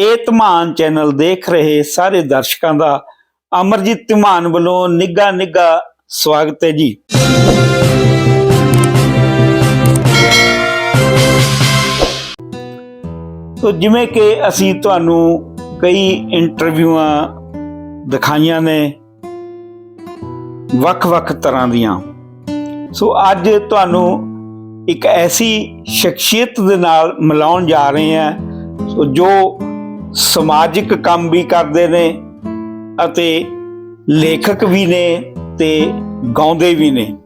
ਇਹ ਧਮਾਨ ਚੈਨਲ ਦੇਖ ਰਹੇ ਸਾਰੇ ਦਰਸ਼ਕਾਂ ਦਾ ਅਮਰਜੀਤ ਧਮਾਨ ਵੱਲੋਂ ਨਿੱਘਾ ਨਿੱਘਾ ਸਵਾਗਤ ਹੈ ਜੀ। ਤੋ ਜਿਵੇਂ ਕਿ ਅਸੀਂ ਤੁਹਾਨੂੰ ਕਈ ਇੰਟਰਵਿਊਆਂ ਦਿਖਾਈਆਂ ਨੇ ਵੱਖ-ਵੱਖ ਤਰ੍ਹਾਂ ਦੀਆਂ। ਸੋ ਅੱਜ ਤੁਹਾਨੂੰ ਇੱਕ ਐਸੀ ਸ਼ਖਸੀਅਤ ਦੇ ਨਾਲ ਮਿਲਾਉਣ ਜਾ ਰਹੇ ਹਾਂ। ਸੋ ਜੋ ਸਮਾਜਿਕ ਕੰਮ ਵੀ ਕਰਦੇ ਨੇ ਅਤੇ ਲੇਖਕ ਵੀ ਨੇ ਤੇ ਗਾਉਂਦੇ ਵੀ ਨੇ।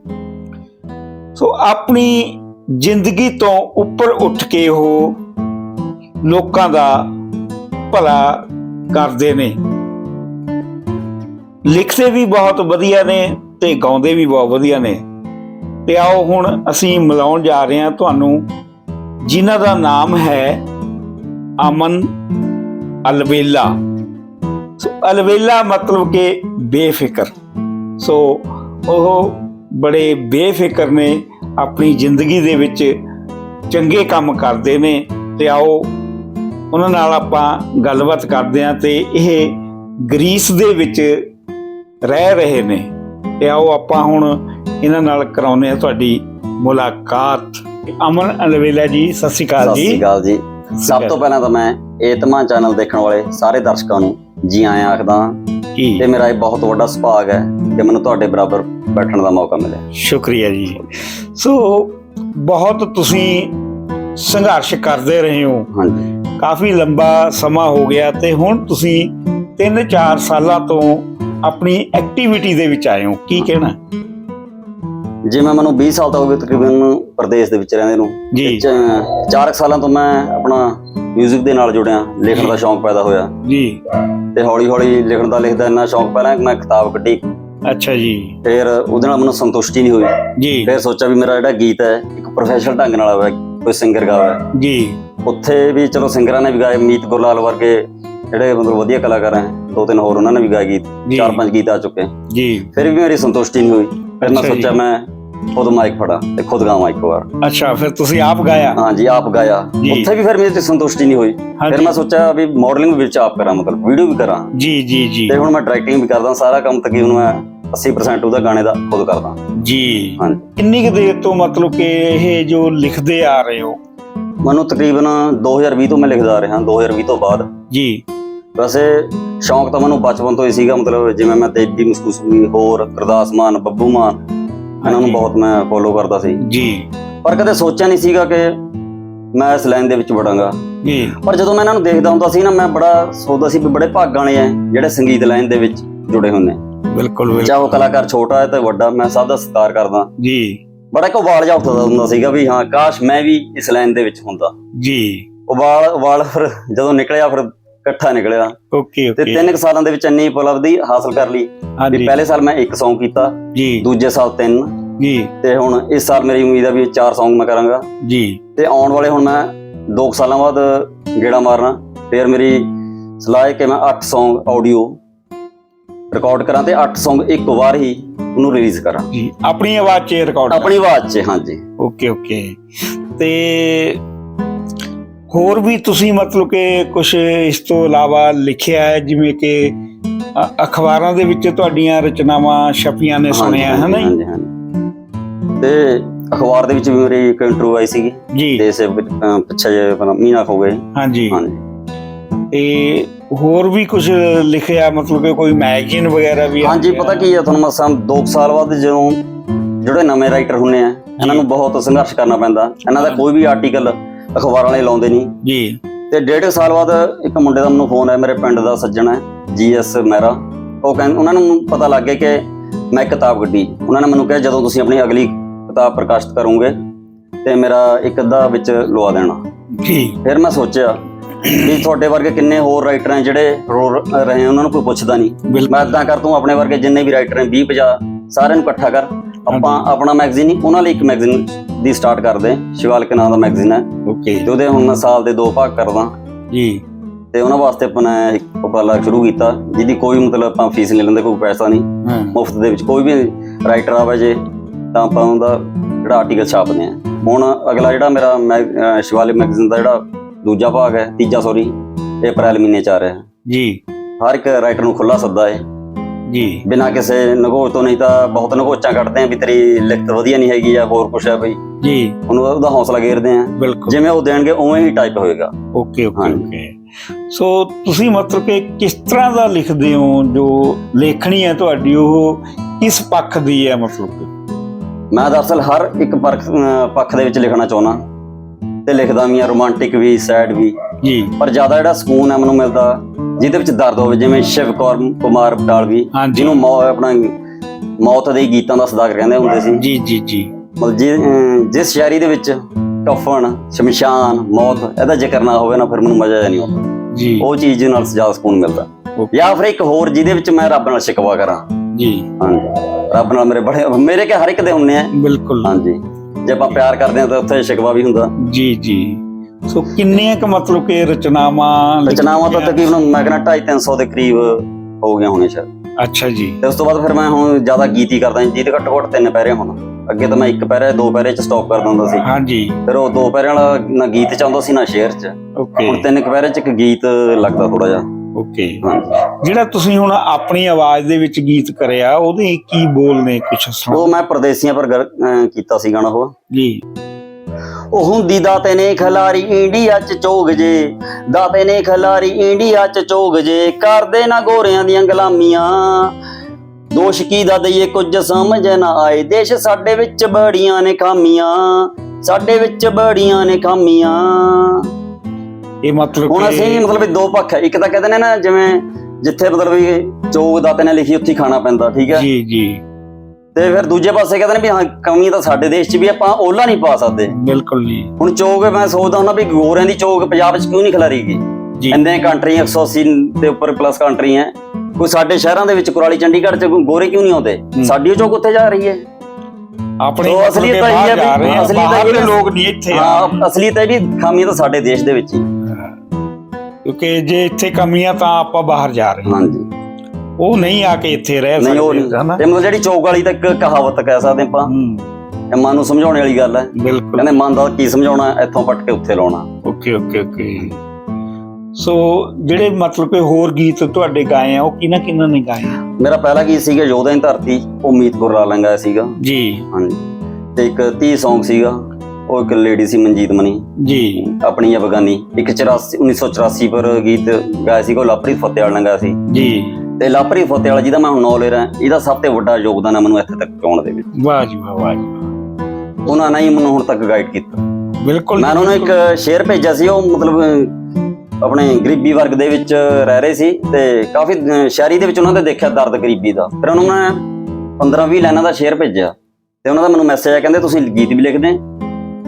ਸੋ ਆਪਣੀ ਜ਼ਿੰਦਗੀ ਤੋਂ ਉੱਪਰ ਉੱਠ ਕੇ ਉਹ ਲੋਕਾਂ ਦਾ ਭਲਾ ਕਰਦੇ ਨੇ। ਲਿਖਦੇ ਵੀ ਬਹੁਤ ਵਧੀਆ ਨੇ ਤੇ ਗਾਉਂਦੇ ਵੀ ਬਹੁਤ ਵਧੀਆ ਨੇ। ਤੇ ਆਓ ਹੁਣ ਅਸੀਂ ਮਿਲਾਉਣ ਜਾ ਰਹੇ ਹਾਂ ਤੁਹਾਨੂੰ, ਜਿਨ੍ਹਾਂ ਦਾ ਨਾਮ ਹੈ ਅਮਨ ਅਲਵੇਲਾ। ਸੋ ਅਲਵੇਲਾ ਮਤਲਬ ਕਿ ਬੇਫਿਕਰ। ਸੋ ਉਹ ਬੜੇ ਬੇਫਿਕਰ ਨੇ, ਆਪਣੀ ਜ਼ਿੰਦਗੀ ਦੇ ਵਿੱਚ ਚੰਗੇ ਕੰਮ ਕਰਦੇ ਨੇ ਤੇ ਆਓ ਉਹਨਾਂ ਨਾਲ ਆਪਾਂ ਗੱਲਬਾਤ ਕਰਦੇ ਹਾਂ ਤੇ ਇਹ ਗ੍ਰੀਸ ਦੇ ਵਿੱਚ ਰਹਿ ਰਹੇ ਨੇ। ਤੇ ਆਓ ਆਪਾਂ ਹੁਣ ਇਹਨਾਂ ਨਾਲ ਕਰਾਉਨੇ ਆ ਤੁਹਾਡੀ ਮੁਲਾਕਾਤ। ਅਮਨ ਅਲਵੇਲਾ ਜੀ, ਸਤਿ ਸ਼੍ਰੀ ਅਕਾਲ ਸਤਿ ਸ਼੍ਰੀ ਅਕਾਲ ਜੀ। ਸਭ ਤੋਂ ਪਹਿਲਾਂ ਤਾਂ ਮੈਂ ਏਤਮਾ ਚੈਨਲ ਦੇਖਣ ਵਾਲੇ ਸਾਰੇ ਦਰਸ਼ਕਾਂ ਨੂੰ ਜੀ ਆਇਆਂ ਆਖਦਾ ਕੀ? ਤੇ ਮੇਰਾ ਇਹ ਬਹੁਤ ਵੱਡਾ ਸੁਭਾਗ ਹੈ ਕਿ ਮੈਨੂੰ ਤੁਹਾਡੇ ਬਰਾਬਰ ਬੈਠਣ ਦਾ ਮੌਕਾ ਮਿਲਿਆ। ਸ਼ੁਕਰੀਆ ਜੀ। ਸੋ ਬਹੁਤ ਤੁਸੀਂ ਸੰਘਰਸ਼ ਕਰਦੇ ਰਹੇ ਹੋ। ਹਾਂਜੀ। ਕਾਫੀ ਲੰਬਾ ਸਮਾਂ ਹੋ ਗਿਆ ਤੇ ਹੁਣ ਤੁਸੀਂ 3-4 ਸਾਲਾਂ ਤੋਂ ਆਪਣੀ ਐਕਟੀਵਿਟੀ ਦੇ ਵਿੱਚ ਆਏ ਹੋ। ਕੀ ਕਹਿਣਾ? ਜਿਵੇਂ ਮੈਨੂੰ 20 ਸਾਲ ਤੋਂ ਹੋ ਗਏ ਤਕਰੀਬਨ ਪ੍ਰਦੇਸ਼ ਦੇ ਵਿੱਚ ਰਹਿੰਦੇ ਨੂੰ ਜੀ। ਤੇ ਚ- ਚਾਰ ਕੁ ਸਾਲਾਂ ਤੋਂ ਮੈਂ ਆਪਣਾ 뮤직 ਦੇ ਨਾਲ ਜੁੜਿਆ ਲਿਖਣ ਦਾ ਸ਼ੌਂਕ ਪੈਦਾ ਹੋਇਆ। ਜੀ। ਤੇ ਹੌਲੀ ਹੌਲੀ ਲਿਖਣ ਦਾ ਲਿਖਦਾ ਇੰਨਾ ਸ਼ੌਂਕ ਕਿ ਮੈਂ ਕਿਤਾਬ ਕੱਢੀ। ਅੱਛਾ ਜੀ। ਫਿਰ ਉਹਦੇ ਨਾਲ ਮੈਨੂੰ ਸੰਤੁਸ਼ਟੀ ਨਹੀਂ ਹੋਈ। ਜੀ। ਫਿਰ ਸੋਚਿਆ ਵੀ ਮੇਰਾ ਜਿਹੜਾ ਗੀਤ ਹੈ ਇੱਕ ਪ੍ਰੋਫੈਸ਼ਨਲ ਢੰਗ ਨਾਲ ਆਵੇ ਕੋਈ ਸਿੰਗਰ ਗਾਵੇ। ਜੀ। ਉੱਥੇ ਵੀ ਚਲੋ ਸਿੰਗਰਾਂ ਨੇ ਵੀ ਗਾਏ ਮੀਤ ਗੁਰਲਾਲ ਵਰਗੇ ਜਿਹੜੇ ਮਤਲਬ ਵਧੀਆ ਕਲਾਕਾਰ ਹੈ ਦੋ ਤਿੰਨ ਹੋਰ ਉਹਨਾਂ ਨੇ ਵੀ ਗਾਏ ਗੀਤ। ਚਾਰ ਪੰਜ ਗੀਤ ਆ ਚੁੱਕੇ। ਜੀ। ਫਿਰ ਵੀ ਮੇਰੀ ਸੰਤੁਸ਼ਟੀ ਨਹੀਂ ਹੋਈ। ਫਿਰ ਮੈਂ। ਸੋਚਿਆ ਮੈਂ ਖੁਦ ਮਾਈਕ ਫੜਾ ਤੇ ਖੁਦ ਗਾਵਾਂ ਇੱਕ ਵਾਰ। ਅੱਛਾ ਫਿਰ ਤੁਸੀਂ ਆਪ ਗਾਇਆ? ਹਾਂਜੀ ਆਪ ਗਾਇਆ। ਜੀ। ਉੱਥੇ ਵੀ ਫਿਰ ਮੇਰੀ ਸੰਤੁਸ਼ਟੀ ਨਹੀਂ ਹੋਈ। ਫਿਰ ਹਾਂਜੀ। ਮੈਂ ਸੋਚਿਆ ਵੀ ਮਾਡਲਿੰਗ ਵਿੱਚ ਆਪ ਕਰਾਂ ਮਤਲਬ ਵੀਡੀਓ ਵੀ ਕਰਾਂ। ਜੀ ਜੀ ਜੀ। ਤੇ ਹੁਣ ਮੈਂ ਡਾਇਰੈਕਟਿੰਗ ਵੀ ਕਰਦਾ ਸਾਰਾ ਕੰਮ ਤਕਰੀਬਨ ਮੈਂ 80% ਉਹਦਾ ਗਾਣੇ ਦਾ ਖੁਦ ਕਰਦਾ। ਜੀ। ਹਾਂਜੀ। ਕਿੰਨੀ ਕੁ ਦੇਰ ਤੋਂ ਮਤਲਬ ਕਿ ਇਹ ਜੋ ਲਿਖਦੇ ਆ ਰਹੇ ਹੋ? ਮੈਨੂੰ ਤਕਰੀਬਨ 2020 ਤੋਂ ਮੈਂ ਲਿਖਦਾ ਆ ਰਿਹਾ 2020 ਤੋਂ ਬਾਅਦ। ਜੀ। ਵੈਸੇ ਸ਼ੌਂਕ ਤਾਂ ਮੈਨੂੰ ਬਚਪਨ ਤੋਂ ਹੀ ਸੀਗਾ ਮਤਲਬ ਜਿਵੇਂ ਮੈਂ ਦੇਵੀ ਮਸਕੂਸ ਵੀ ਹੋਰ ਗੁਰਦਾਸ ਮਾਨ ਬੱਬੂ ਮਾਨ ਇਹਨਾਂ ਨੂੰ। ਬਹੁਤ ਮੈਂ ਫੋਲੋ ਕਰਦਾ ਸੀ। ਜੀ। ਪਰ ਕਦੇ ਸੋਚਿਆ ਨਹੀਂ ਸੀਗਾ ਕਿ ਮੈਂ ਇਸ ਲਾਈਨ ਦੇ ਵਿੱਚ ਵੜਾਂਗਾ। ਜੀ। ਪਰ ਜਦੋਂ ਮੈਂ ਇਹਨਾਂ ਨੂੰ ਦੇਖਦਾ ਹੁੰਦਾ ਸੀ ਨਾ ਮੈਂ ਬੜਾ ਸੋਚਦਾ ਸੀ ਵੀ ਬੜੇ ਭਾਗਾਂ ਵਾਲੇ ਜਿਹੜੇ ਸੰਗੀਤ ਲਾਈਨ ਦੇ ਵਿੱਚ ਜੁੜੇ ਹੁੰਦੇ। ਬਿਲਕੁਲ ਬਿਲਕੁਲ। ਚਾਹੇ ਉਹ ਕਲਾਕਾਰ ਛੋਟਾ ਹੈ ਤੇ ਵੱਡਾ ਮੈਂ ਸਭ ਦਾ ਸਤਿਕਾਰ ਕਰਦਾ। ਜੀ। ਬੜਾ ਇੱਕ ਵਾਲ ਜਾ ਉੱਠਦਾ ਹੁੰਦਾ ਸੀਗਾ ਵੀ ਹਾਂ ਕਾਸ਼ ਮੈਂ ਵੀ ਇਸ ਲਾਈਨ ਦੇ ਵਿੱਚ ਹੁੰਦਾ। ਜੀ। ਉਹ ਵਾਲ ਵਾਲ ਫਿਰ ਜਦੋਂ ਨਿਕਲਿਆ ਫਿਰ ਇਕੱਠਾ ਨਿਕਲਿਆ। ਓਕੇ ਤੇ ਓਕੇ। ਤਿੰਨ ਕੁ ਸਾਲਾਂ ਦੇ ਵਿੱਚ ਇੰਨੀ ਉਪਲਬਧੀ ਹਾਸਲ ਕਰ ਲਈ ਵੀ ਹਾਂਜੀ। ਪਹਿਲੇ ਸਾਲ ਮੈਂ ਇੱਕ Song ਕੀਤਾ ਜੀ। ਦੂਜੇ ਸਾਲ ਤਿੰਨ। ਜੀ। ਤੇ ਹੁਣ ਇਸ ਸਾਲ ਮੇਰੀ ਉਮੀਦ ਹੈ ਵੀ ਚਾਰ Song ਮੈਂ ਕਰਾਂਗਾ। ਜੀ। ਤੇ ਆਉਣ ਵਾਲੇ ਹੁਣ ਮੈਂ 2 ਸਾਲਾਂ ਬਾਅਦ ਗੇੜਾ ਮਾਰਨਾ। ਫਿਰ ਮੇਰੀ ਸਲਾਹ ਹੈ ਕਿ ਮੈਂ 8 Song ਆਡੀਓ ਰਿਕਾਰਡ ਕਰਾਂ ਤੇ 8 Song ਇੱਕ ਵਾਰ ਹੀ ਉਹਨੂੰ ਰਿਲੀਜ਼ ਕਰਾਂ। ਜੀ ਆਪਣੀ ਆਵਾਜ਼ 'ਚ ਰਿਕਾਰਡ ਆਪਣੀ ਆਵਾਜ਼ 'ਚ ਹਾਂਜੀ। Okay okay. ਤੇ ਹੋਰ ਵੀ ਤੁਸੀਂ ਮਤਲਬ ਕਿ ਕੁਝ ਇਸ ਤੋਂ ਇਲਾਵਾ ਲਿਖਿਆ ਹੈ ਜਿਵੇਂ ਕਿ ਅਖਬਾਰਾਂ ਦੇ ਵਿੱਚ ਤੁਹਾਡੀਆਂ ਰਚਨਾਵਾਂ ਛਪੀਆਂ ਨੇ ਸੁਣਿਆ ਹੈ ਨਾ ਜੀ? ਤੇ ਅਖਬਾਰ ਦੇ ਵਿੱਚ ਵੀ ਮੇਰੀ ਇੱਕ ਇੰਟਰਵਿਊ ਆਈ ਸੀਗੀ। ਜੀ। ਤੇ ਸੇ ਪਿੱਛੇ ਜੇ ਮਹੀਨਾ ਹੋ ਗਏ। ਹਾਂਜੀ। ਹਾਂਜੀ। ਤੇ ਹੋਰ ਵੀ ਕੁਝ ਲਿਖਿਆ ਮਤਲਬ ਕਿ ਕੋਈ ਮੈਗਜ਼ੀਨ ਵਗੈਰਾ ਵੀ ਹਾਂਜੀ? ਪਤਾ ਕੀ ਹੈ ਤੁਹਾਨੂੰ ਮੈਂ ਸਮ 2 ਸਾਲ ਬਾਅਦ ਜਦੋਂ ਜਿਹੜੇ ਨਵੇਂ ਰਾਈਟਰ ਹੁੰਨੇ ਆ ਇਹਨਾਂ ਨੂੰ ਬਹੁਤ ਸੰਘਰਸ਼ ਕਰਨਾ ਪੈਂਦਾ। ਇਹਨਾਂ ਦਾ ਕੋਈ ਵੀ ਆਰਟੀਕਲ ਅਖਬਾਰ ਵਾਲੇ ਲਾਉਂਦੇ ਨਹੀਂ। ਜੀ। ਤੇ ਡੇਢ ਕੁ ਸਾਲ ਬਾਅਦ ਇੱਕ ਮੁੰਡੇ ਦਾ ਮੈਨੂੰ ਫੋਨ ਆਇਆ ਮੇਰੇ ਪਿੰਡ ਦਾ ਸੱਜਣ ਹੈ ਜੀਐਸ ਮਹਿਰਾ। ਉਹ ਕਹਿੰਦੇ ਉਹਨਾਂ ਨੂੰ ਪਤਾ ਲੱਗ ਗਿਆ ਕਿ ਮੈਂ ਕਿਤਾਬ ਕੱਢੀ ਉਹਨਾਂ ਨੇ ਮੈਨੂੰ ਕਿਹਾ ਜਦੋਂ ਤੁਸੀਂ ਆਪਣੀ ਅਗਲੀ ਕਿਤਾਬ ਪ੍ਰਕਾਸ਼ਿਤ ਕਰੋਗੇ ਤੇ ਮੇਰਾ ਇੱਕ ਅੱਧਾ ਵਿੱਚ ਲਵਾ ਦੇਣਾ। ਜੀ ਫਿਰ ਮੈਂ ਸੋਚਿਆ ਵੀ ਤੁਹਾਡੇ ਵਰਗੇ ਕਿੰਨੇ ਹੋਰ ਰਾਈਟਰ ਹੈ ਜਿਹੜੇ ਰੋ ਰਹੇ ਆ, ਉਹਨਾਂ ਨੂੰ ਕੋਈ ਪੁੱਛਦਾ ਨਹੀਂ। ਮੈਂ ਇਦਾਂ ਕਰ ਤੂੰ ਆਪਣੇ ਵਰਗੇ ਜਿੰਨੇ ਵੀ ਰਾਈਟਰ ਨੇ 20 50 ਸਾਰਿਆਂ ਨੂੰ ਇਕੱਠਾ ਕਰ। ਆਪਾਂ ਆਪਣਾ ਮੈਗਜ਼ੀਨ ਨਹੀਂ ਉਹਨਾਂ ਲਈ ਇੱਕ ਮੈਗਜ਼ੀਨ ਦੀ ਸਟਾਰਟ ਕਰਦੇ ਹਾਂ। ਸ਼ਿਵਾਲਿਕ ਨਾਮ ਦਾ ਮੈਗਜ਼ੀਨ ਹੈ। ਓਕੇ ਤੇ ਉਹਦੇ ਹੁਣ ਮੈਂ ਸਾਲ ਦੇ ਦੋ ਭਾਗ ਕਰਦਾ। ਜੀ। ਤੇ ਉਹਨਾਂ ਵਾਸਤੇ ਆਪਾਂ ਨੇ ਇੱਕ ਉਪਰਾਲਾ ਸ਼ੁਰੂ ਕੀਤਾ ਜਿਹਦੀ ਕੋਈ ਮਤਲਬ ਆਪਾਂ ਫੀਸ ਨਹੀਂ ਲੈਂਦੇ ਕੋਈ ਪੈਸਾ ਨਹੀਂ। ਹਾਂ। ਮੁਫਤ ਦੇ ਵਿੱਚ ਕੋਈ ਵੀ ਰਾਈਟਰ ਆਵੇ ਜੇ ਤਾਂ ਆਪਾਂ ਉਹਦਾ ਜਿਹੜਾ ਆਰਟੀਕਲ ਛਾਪਦੇ ਆ ਹੁਣ ਅਗਲਾ ਜਿਹੜਾ ਮੇਰਾ ਸ਼ਿਵਾਲਿਕ ਮੈਗਜ਼ੀਨ ਦਾ ਜਿਹੜਾ ਦੂਜਾ ਭਾਗ ਹੈ ਤੀਜਾ ਸੌਰੀ ਇਹ ਅਪ੍ਰੈਲ ਮਹੀਨੇ ਚ ਆ ਰਿਹਾ ਹੈ। ਜੀ। ਹਰ ਇੱਕ ਰਾਈਟਰ ਨੂੰ ਖੁੱਲਾ ਸੱਦਾ ਹੈ। ਜੀ। ਬਿਨਾਂ ਕਿਸੇ ਨਗੋਚ ਤੋਂ ਨਹੀਂ ਤਾਂ ਬਹੁਤ ਨਗੋਚਾਂ ਕੱਢਦੇ ਆ ਵੀ ਤੇਰੀ ਲਿਖਤ ਵਧੀਆ ਨਹੀਂ ਹੈਗੀ ਜਾਂ ਹੋਰ ਕੁਛ ਹੈ ਬਈ। ਜੀ। ਉਹਨੂੰ ਉਹਦਾ ਹੌਸਲਾ ਗੇਰਦੇ ਆ। ਬਿਲਕੁਲ। ਜਿਵੇਂ ਉਹ ਦੇਣਗੇ ਉਵੇਂ ਹੀ ਟਾਈਪ ਹੋਏਗਾ। Okay okay. ਓਕੇ। ਸੋ ਤੁਸੀਂ ਮਤਲਬ ਕਿ ਕਿਸ ਤਰ੍ਹਾਂ ਦਾ ਲਿਖਦੇ ਹੋ ਜੋ ਲੇਖਣੀ ਹੈ ਤੁਹਾਡੀ ਉਹ ਕਿਸ ਪੱਖ ਦੀ ਹੈ ਮਤਲਬ ਮੈਂ ਦਰਅਸਲ ਹਰ ਇੱਕ ਪੱਖ ਦੇ ਵਿੱਚ ਲਿਖਣਾ ਚਾਹੁੰਦਾ। ਤੇ ਲਿਖਦਾ ਵੀ ਆ ਰੋਮਾਂਟਿਕ ਵੀ ਸੈਡ ਵੀ। ਜੀ। ਪਰ ਜ਼ਿਆਦਾ ਜਿਹੜਾ ਸਕੂਨ ਹੈ ਮੈਨੂੰ ਮਿਲਦਾ ਜਿਹਦੇ ਵਿੱਚ ਦਰਦ ਹੋਵੇ ਜਿਵੇਂ ਸ਼ਿਵ ਕੌਰ ਕੁਮਾਰ ਬਟਾਲਵੀ ਜਿਹਨੂੰ ਮੌ ਆਪਣਾ ਮੌਤ ਦੇ ਗੀਤਾਂ ਦਾ ਸਦਾਗਰ ਕਹਿੰਦੇ ਹੁੰਦੇ ਸੀ। ਜੀ ਜੀ ਜੀ। ਮਤਲਬ ਜਿਸ ਸ਼ਾਇਰੀ ਦੇ ਵਿੱਚ ਕਫਨ ਸ਼ਮਸ਼ਾਨ ਮੌਤ ਇਹਦਾ ਜ਼ਿਕਰ ਨਾ ਹੋਵੇ ਨਾ ਫਿਰ ਮੈਨੂੰ ਮਜ਼ਾ ਨਹੀਂ ਆਉਂਦਾ। ਜੀ। ਉਹ ਚੀਜ਼ ਦੇ ਨਾਲ ਜ਼ਿਆਦਾ ਸਕੂਨ ਮਿਲਦਾ. ਜਾਂ ਫਿਰ ਇੱਕ ਹੋਰ ਜਿਹਦੇ ਵਿੱਚ ਮੈਂ ਰੱਬ ਨਾਲ ਸ਼ਿਕਵਾ ਕਰਾਂ। ਜੀ। ਹਾਂਜੀ। ਰੱਬ ਨਾਲ ਮੇਰੇ ਬੜੇ ਮੇਰੇ ਕਿ ਹਰ ਇੱਕ ਦੇ ਹੁੰਨੇ ਆ। ਬਿਲਕੁਲ। ਹਾਂਜੀ। ਜੇ ਆਪਾਂ ਪਿਆਰ ਕਰਦੇ ਹਾਂ ਤਾਂ ਉੱਥੇ ਸ਼ਿਕਵਾ ਵੀ ਹੁੰਦਾ। ਜੀ ਜੀ। ਸੋ ਕਿੰਨੀਆਂ ਕੁ ਮਤਲਬ ਕਿ ਰਚਨਾਵਾਂ ਰਚਨਾਵਾਂ ਤਾਂ? ਤਕਰੀਬਨ ਮੈਂ ਕਹਿੰਦਾ 250 300 ਦੇ ਕਰੀਬ ਹੋ ਗਿਆ ਹੋਣੇ ਸ਼ਾਇਦ। ਅੱਛਾ ਜੀ। ਤੇ ਉਸ ਤੋਂ ਬਾਅਦ ਫਿਰ ਮੈਂ ਹੁਣ ਜ਼ਿਆਦਾ ਗੀਤ ਹੀ। ਕਰਦਾ ਜਿਹਦੇ ਘੱਟੋ ਘੱਟ ਤਿੰਨ ਪੈਰੇ ਹੁਣ। ਅੱਗੇ ਤਾਂ ਮੈਂ ਇੱਕ ਪੈਰੇ ਦੋ ਪੈਰੇ ਚ ਸਟਾਪ ਕਰ ਦਿੰਦਾ ਸੀ। ਹਾਂਜੀ ਫਿਰ ਉਹ ਦੋ ਪੈਰੇ ਵਾਲਾ ਨਾ ਗੀਤ ਚ ਆਉਂਦਾ ਸੀ ਨਾ ਸ਼ੇਰ ਚ। ਓਕੇ ਹੁਣ ਤਿੰਨ ਕੁ ਪੈਰੇ ਚ ਇੱਕ ਗੀਤ ਲੱਗਦਾ ਥੋੜਾ ਜਿਹਾ। ਓਕੇ। ਜਿਹੜਾ ਤੁਸੀਂ ਹੁਣ ਆਪਣੀ ਆਵਾਜ਼ ਦੇ ਵਿੱਚ ਗੀਤ ਕਰਿਆ ਉਹਦੇ ਕੀ ਬੋਲ ਨੇ ਕੁਛ ਸੁਣਾਓ? ਉਹ ਮੈਂ ਪਰਦੇਸੀਆਂ ਪਰ ਗਰ- ਅਹ ਕੀਤਾ ਸੀ ਗਾਣਾ ਉਹ। ਜੀ। ਉਹ ਹੁੰਦੀ ਦਾਤੇ ਨੇ ਖਲਾਰੀ ਇੰਡੀਆ ਚ ਚੋਗ ਜੇ। ਦਾਤੇ ਨੇ ਖਲਾਰੀ ਇੰਡੀਆ ਚ ਚੋਗ ਜੇ। ਕਰਦੇ ਨਾ ਗੋਰਿਆਂ ਦੀਆਂ ਗੁਲਾਮੀਆਂ। ਦੋਸ਼ ਕੀ ਦਾ ਦਈਏ ਕੁਝ ਸਮਝ ਨਾ ਆਏ। ਦੇਸ਼ ਸਾਡੇ ਵਿੱਚ ਬੜੀਆਂ ਨੇ ਖਾਮੀਆਂ। ਸਾਡੇ ਵਿੱਚ ਬੜੀਆਂ ਨੇ ਖਾਮੀਆਂ। ਇਹ ਮਤਲਬ ਹੁਣ ਅਸੀਂ ਮਤਲਬ ਦੋ ਪੱਖ ਹੈ। ਇੱਕ ਤਾਂ ਕਹਿੰਦੇ ਨੇ ਨਾ ਜਿਵੇਂ ਜਿੱਥੇ ਮਤਲਬ ਵੀ ਚੋਗ ਦਾਤੇ ਨੇ ਲਿਖੀ ਉੱਥੇ ਖਾਣਾ ਪੈਂਦਾ ਠੀਕ ਹੈ? ਜੀ ਜੀ। ਤੇ ਫਿਰ ਦੂਜੇ ਪਾਸੇ ਕਹਿੰਦੇ ਨੇ ਵੀ ਹਾਂ ਕਮੀ ਤਾਂ ਸਾਡੇ ਦੇਸ਼ 'ਚ ਵੀ ਆਪਾਂ ਓਲਾ ਨਹੀਂ ਪਾ ਸਕਦੇ। ਬਿਲਕੁਲ ਜੀ। ਹੁਣ ਚੋਗ ਮੈਂ ਸੋਚਦਾ ਹੁੰਦਾ ਵੀ ਗੋਰਿਆਂ ਦੀ ਚੋਗ ਪੰਜਾਬ 'ਚ ਕਿਉਂ ਨਹੀਂ ਖਿਲਾਰੀਗੀ? ਜੀ। ਇੰਨੇ ਕੰਟਰੀ 180 ਦੇ ਉੱਪਰ ਪਲੱਸ ਕੰਟਰੀ ਹੈ। ਕੋਈ ਸਾਡੇ ਸ਼ਹਿਰਾਂ ਦੇ ਵਿੱਚ ਕੁਰਾਲੀ ਚੰਡੀਗੜ੍ਹ 'ਚ ਗੋਰੇ ਕਿਉਂ ਨਹੀਂ ਆਉਂਦੇ? ਸਾਡੀ ਚੋਗ ਉੱਥੇ ਜਾ ਰਹੀ ਹੈ। ਆਪਣੇ ਅਸਲੀ ਤਾਂ ਇਹ ਹੈ ਵੀ- ਅਸਲੀ ਤਾਂ ਲੋਕ ਨਹੀਂ ਇੱਥੇ ਆ ਹਾਂ ਅਸਲੀ ਤਾਂ ਇਹ ਵੀ ਖਾਮੀ ਤਾਂ ਸਾਡੇ ਦੇਸ਼ ਦੇ ਵਿੱਚ ਹੀ। ਕਿਉਂਕਿ ਜੇ ਇੱਥੇ ਕਮੀਆਂ ਤਾਂ ਆਪਾਂ ਬਾਹਰ ਜਾ ਰਹੇ ਹਾਂ। ਹਾਂਜੀ। ਉਹ ਨਹੀਂ ਆ ਕੇ ਇੱਥੇ ਰਹਿ ਨਹੀਂ ਉਹ ਸਕਦੇ ਹਨਾ? ਇਹ ਮਤਲਬ ਜਿਹੜੀ ਚੋਗ ਵਾਲੀ ਤਾਂ ਇੱਕ ਕਹਾਵਤ ਕਹਿ ਸਕਦੇ ਆਪਾਂ। ਹੂੰ। ਇਹ ਮਨ ਨੂੰ ਸਮਝਾਉਣ ਵਾਲੀ ਗੱਲ ਹੈ। ਬਿਲਕੁਲ। ਕਹਿੰਦੇ ਮਨ ਦਾ ਕੀ ਸਮਝਾਉਣਾ ਇੱਥੋਂ ਪੱਟ ਕੇ ਉੱਥੇ ਲਾਉਣਾ। Okay okay okay. ਸੋ ਜਿਹੜੇ ਮਤਲਬ ਕਿ ਹੋਰ ਗੀਤ ਤੁਹਾਡੇ ਗਾਏ ਆ ਉਹ ਕਿਹਨਾਂ ਕਿਹਨਾਂ ਨੇ ਗਾਏ ਆ? ਮੇਰਾ ਪਹਿਲਾ ਗੀਤ ਸੀਗਾ ਯੋਧਾ ਦੀ ਧਰਤੀ ਉਹ ਮੀਤ ਗੁਰਲਾਲ ਲੰਗਾ ਸੀਗਾ। ਜੀ। ਹਾਂਜੀ। ਤੇ ਇੱਕ 30 Song ਸੀਗਾ। ਉਹ ਇੱਕ ਲੇਡੀ ਸੀ ਮਨਜੀਤ ਮਨੀ। ਜੀ। ਆਪਣੀ ਅਫਗਾਨੀ ਇੱਕ 84 1984 ਪਰ ਗੀਤ ਗਾਇਆ ਸੀਗਾ ਉਹ ਲਾਪਰੀ ਫਤਿਹ ਵਾਲਾ ਲੰਗਾ ਸੀ। ਜੀ। ਤੇ ਲਾਪਰੀ ਫਤਿਹ ਵਾਲਾ ਜਿਹਦਾ ਮੈਂ ਹੁਣ ਨੌ ਲੈ ਰਿਹਾ ਇਹਦਾ ਸਭ ਤੋਂ ਵੱਡਾ ਯੋਗਦਾਨ ਹੈ ਮੈਨੂੰ ਇੱਥੇ ਤੱਕ ਪਹੁੰਚਣ ਦੇ ਵਿੱਚ। ਵਾਹ ਜੀ ਵਾਹ ਵਾਹ ਜੀ। ਉਹਨਾਂ ਨੇ ਹੀ ਮੈਨੂੰ ਹੁਣ ਤੱਕ ਗਾਈਡ ਕੀਤਾ। ਬਿਲਕੁਲ ਮੈਂ ਉਹਨਾਂ ਨੂੰ ਇੱਕ ਸ਼ੇਅਰ ਭੇਜਿਆ ਸੀ ਉਹ ਮਤਲਬ ਆਪਣੇ ਗਰੀਬੀ ਵਰਗ ਦੇ ਵਿੱਚ ਰਹਿ ਰਹੇ ਸੀ ਤੇ ਕਾਫੀ ਸ਼ਾਇਰੀ ਦੇ ਵਿੱਚ ਉਹਨਾਂ ਦੇ ਦੇਖਿਆ ਦਰਦ ਗਰੀਬੀ ਦਾ। ਫਿਰ ਉਹਨਾਂ ਨੂੰ ਮੈਂ 15-20 ਲਾਈਨਾਂ ਦਾ ਸ਼ੇਅਰ ਭੇਜਿਆ। ਤੇ ਉਹਨਾਂ ਦਾ ਮੈਨੂੰ ਮੈਸੇਜ ਆਇਆ ਕਹਿੰਦੇ ਤੁਸੀਂ ਗੀਤ ਵੀ ਲਿਖਦੇ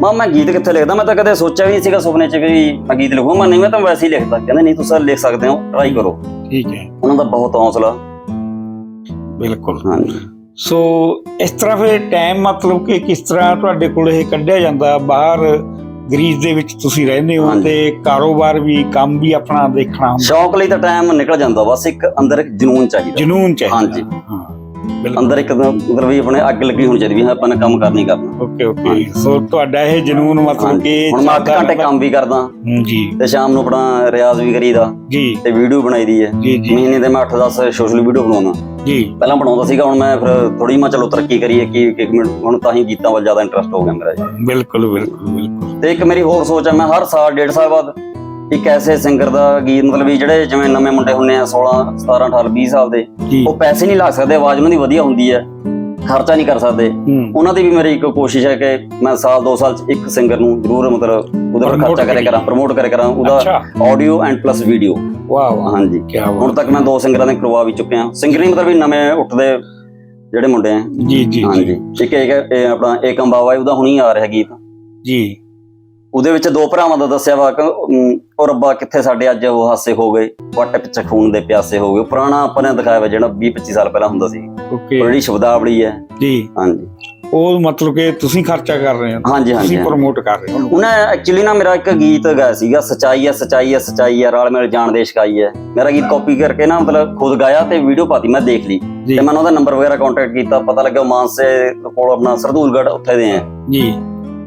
ਮਾਂ ਮੈਂ ਗੀਤ ਕਿੱਥੇ ਲਿਖਦਾ? ਮੈਂ ਤਾਂ ਕਦੇ ਸੋਚਿਆ ਵੀ ਨਹੀਂ ਸੀਗਾ ਸੁਪਨੇ 'ਚ ਵੀ ਮੈਂ ਗੀਤ ਲਿਖੂੰ ਮੈਂ ਨਹੀਂ ਮੈਂ ਤਾਂ ਵੈਸੇ ਹੀ ਲਿਖਦਾ। ਕਹਿੰਦੇ ਨਹੀਂ ਤੁਸੀਂ ਲਿਖ ਸਕਦੇ ਹੋ ਟਰਾਈ ਕਰੋ। ਠੀਕ ਹੈ। ਉਹਨਾਂ ਦਾ ਬਹੁਤ ਹੌਸਲਾ। ਬਿਲਕੁਲ। ਹਾਂਜੀ। ਸੋ ਇਸ ਤਰ੍ਹਾਂ ਫਿਰ ਟਾਈਮ ਮਤਲਬ ਕਿ ਕਿਸ ਤਰ੍ਹਾਂ ਤੁਹਾਡੇ ਕੋਲ ਇਹ ਕੱਢਿਆ ਜਾਂਦਾ? ਬਾਹਰ ਗ੍ਰੀਸ ਦੇ ਵਿੱਚ ਤੁਸੀਂ ਰਹਿੰਦੇ ਹੋ। ਤੇ ਕਾਰੋਬਾਰ ਵੀ ਕੰਮ ਵੀ ਆਪਣਾ ਦੇਖਣਾ ਹੁੰਦਾ। ਸ਼ੌਕ ਲਈ ਤਾਂ ਟਾਈਮ ਨਿਕਲ ਜਾਂਦਾ। ਬਸ ਇੱਕ ਅੰਦਰ ਇੱਕ ਜਨੂਨ ਚਾਹੀਦਾ। ਜਨੂਨ ਚਾਹੀਦਾ। ਹਾਂਜੀ। ਹਾਂ। ਅੰਦਰ ਇੱਕ ਮਤਲਬ ਵੀ ਆਪਣੇ ਅੱਗ ਲੱਗੀ ਹੋਣੀ ਚਾਹੀਦੀ ਵੀ ਹਾਂ ਆਪਾਂ ਨੇ ਕੰਮ ਕਰਨੀ ਕਰਨਾ। Okay okay. ਸੋ ਤੁਹਾਡਾ ਇਹ ਜਨੂਨ ਮਤਲਬ। ਕਿ ਹੁਣ ਮੈਂ 8 ਚੱਲਦਾ ਘੰਟੇ। ਕੰਮ ਵੀ ਕਰਦਾ। ਜੀ। ਤੇ ਸ਼ਾਮ ਨੂੰ ਆਪਣਾ ਰਿਆਜ਼ ਵੀ ਕਰੀਦਾ। ਜੀ। ਤੇ ਵੀਡੀਓ ਬਣਾਈਦੀ ਹੈ। ਮਹੀਨੇ ਦੇ ਮੈਂ 8-10 ਸੋਸ਼ਲ ਵੀਡੀਓ ਬਣਾਉਣਾ ਜੀ। ਪਹਿਲਾਂ ਬਣਾਉਂਦਾ ਸੀਗਾ ਹੁਣ ਮੈਂ ਫਿਰ ਥੋੜੀ ਮੈਂ ਚਲੋ ਤਰੱਕੀ ਕਰੀਏ ਕਿ ਇੱਕ ਮਿੰਟ ਹੁਣ ਤਾਂ ਹੀ ਗੀਤਾਂ ਵੱਲ ਜ਼ਿਆਦਾ ਇੰਟਰਸਟ ਹੋ ਗਿਆ ਮੇਰਾ ਜੀ ਬਿਲਕੁਲ ਬਿਲਕੁਲ ਬਿਲਕੁਲ। ਤੇ ਇੱਕ ਮੇਰੀ ਹੋਰ ਸੋਚ ਹੈ ਮੈਂ ਹਰ ਸਾਲ ਡੇਢ ਸਾਲ ਬਾਅਦ ਇੱਕ ਐਸੇ ਸਿੰਗਰ ਦਾ ਗੀਤ ਮਤਲਬ ਵੀ ਜਿਹੜੇ ਜਿਵੇਂ ਨਵੇਂ ਮੁੰਡੇ ਹੁੰਨੇ ਆ 16 17 18 20 ਸਾਲ ਦੇ ਜੀ। ਉਹ ਪੈਸੇ ਨਹੀਂ ਲਾ ਸਕਦੇ ਆਵਾਜ਼ ਉਹਨਾਂ ਦੀ ਵਧੀਆ ਹੁੰਦੀ ਹੈ ਖਰਚਾ ਨਹੀਂ ਕਰ ਸਕਦੇ। ਹੂੰ। ਉਹਨਾਂ ਦੀ ਵੀ ਮੇਰੀ ਇੱਕ ਕੋਸ਼ਿਸ਼ ਹੈ ਕਿ ਮੈਂ ਸਾਲ ਦੋ ਸਾਲ ਚ ਇੱਕ ਸਿੰਗਰ ਨੂੰ ਜ਼ਰੂਰ ਮਤਲਬ ਉਹਦੇ ਪਰ Promote ਖਰਚਾ ਕਰਿਆ ਕਰੀਏ। ਕਰਾਂ ਪ੍ਰਮੋਟ ਕਰਿਆ ਕਰਾਂ ਉਹਦਾ ਅੱਛਾ। ਆਡੀਓ ਐਂਡ ਪਲੱਸ ਵੀਡੀਓ ਵਾਹ ਵਾਹ। ਹਾਂਜੀ। ਕੀ ਹੁਣ ਬਾਤ ਤੱਕ ਮੈਂ ਦੋ ਸਿੰਗਰਾਂ ਦੇ ਕਰਵਾ ਵੀ ਚੁੱਕਿਆ। ਸਿੰਗਰ ਮਤਲਬ ਵੀ ਨਵੇਂ ਉੱਠਦੇ ਜਿਹੜੇ ਮੁੰਡੇ ਆ। ਜੀ ਜੀ। ਹਾਂਜੀ। ਇੱਕ ਇੱਕ ਇਹ ਆਪਣਾ ਏਕਮ ਬਾਵਾ ਉਹਦਾ ਹੁਣੀ ਆ ਰਿਹਾ ਗੀਤ। ਜੀ। ਉਹਦੇ ਵਿੱਚ ਦੋ ਭਰਾਵਾਂ ਦਾ ਦੱਸਿਆ ਵਾ ਕਿ ਉਹ ਰੱਬਾ ਕਿੱਥੇ ਸਾਡੇ ਅੱਜ ਉਹ ਹਾਸੇ ਹੋ ਗਏ ਵੱਟ ਪਿੱਛੇ ਖੂਨ ਦੇ ਪਿਆਸੇ ਹੋ ਗਏ। ਪੁਰਾਣਾ ਆਪਾਂ ਨੇ ਦਿਖਾਇਆ ਵਾ ਜਿਹੜਾ 20 25 ਸਾਲ ਪਹਿਲਾਂ ਹੁੰਦਾ ਸੀ। ਉਹ ਓਕੇ ਜਿਹੜੀ ਸ਼ਬਦਾਵਲੀ ਹੈ। ਜੀ। ਹਾਂਜੀ। ਉਹ ਮਤਲਬ ਕਿ ਤੁਸੀਂ ਖਰਚਾ ਕਰ ਰਹੇ ਹੋ। ਹਾਂਜੀ ਹਾਂਜੀ ਤੁਸੀਂ। ਪ੍ਰਮੋਟ ਕਰ ਰਹੇ ਹੋ। ਉਹਨੇ ਐਕਚੁਅਲੀ ਨਾ ਮੇਰਾ ਇੱਕ ਗੀਤ ਗਾਇਆ ਸੀਗਾ ਸਚਾਈ ਹੈ ਸਚਾਈ ਹੈ ਸਚਾਈ ਹੈ ਰਾਲ ਮੇਲ ਜਾਣ ਦੇ ਸ਼ਿਕਾਈ ਹੈ। ਮੇਰਾ ਗੀਤ ਕਾਪੀ ਕਰਕੇ ਨਾ ਮਤਲਬ ਖੁਦ ਗਾਇਆ ਤੇ ਵੀਡੀਓ ਪਾਤੀ ਮੈਂ ਦੇਖ ਲਈ। ਤੇ ਮੈਂ ਉਹਦਾ ਨੰਬਰ ਵਗੈਰਾ ਕੰਟੈਕਟ ਕੀਤਾ ਪਤਾ ਲੱਗਿਆ ਮਾਨਸੇ ਕੋਲ ਆਪਣਾ ਸਰਦੂਲਗੜ੍ਹ ਉੱਥੇ ਦੇ ਆ ਜੀ।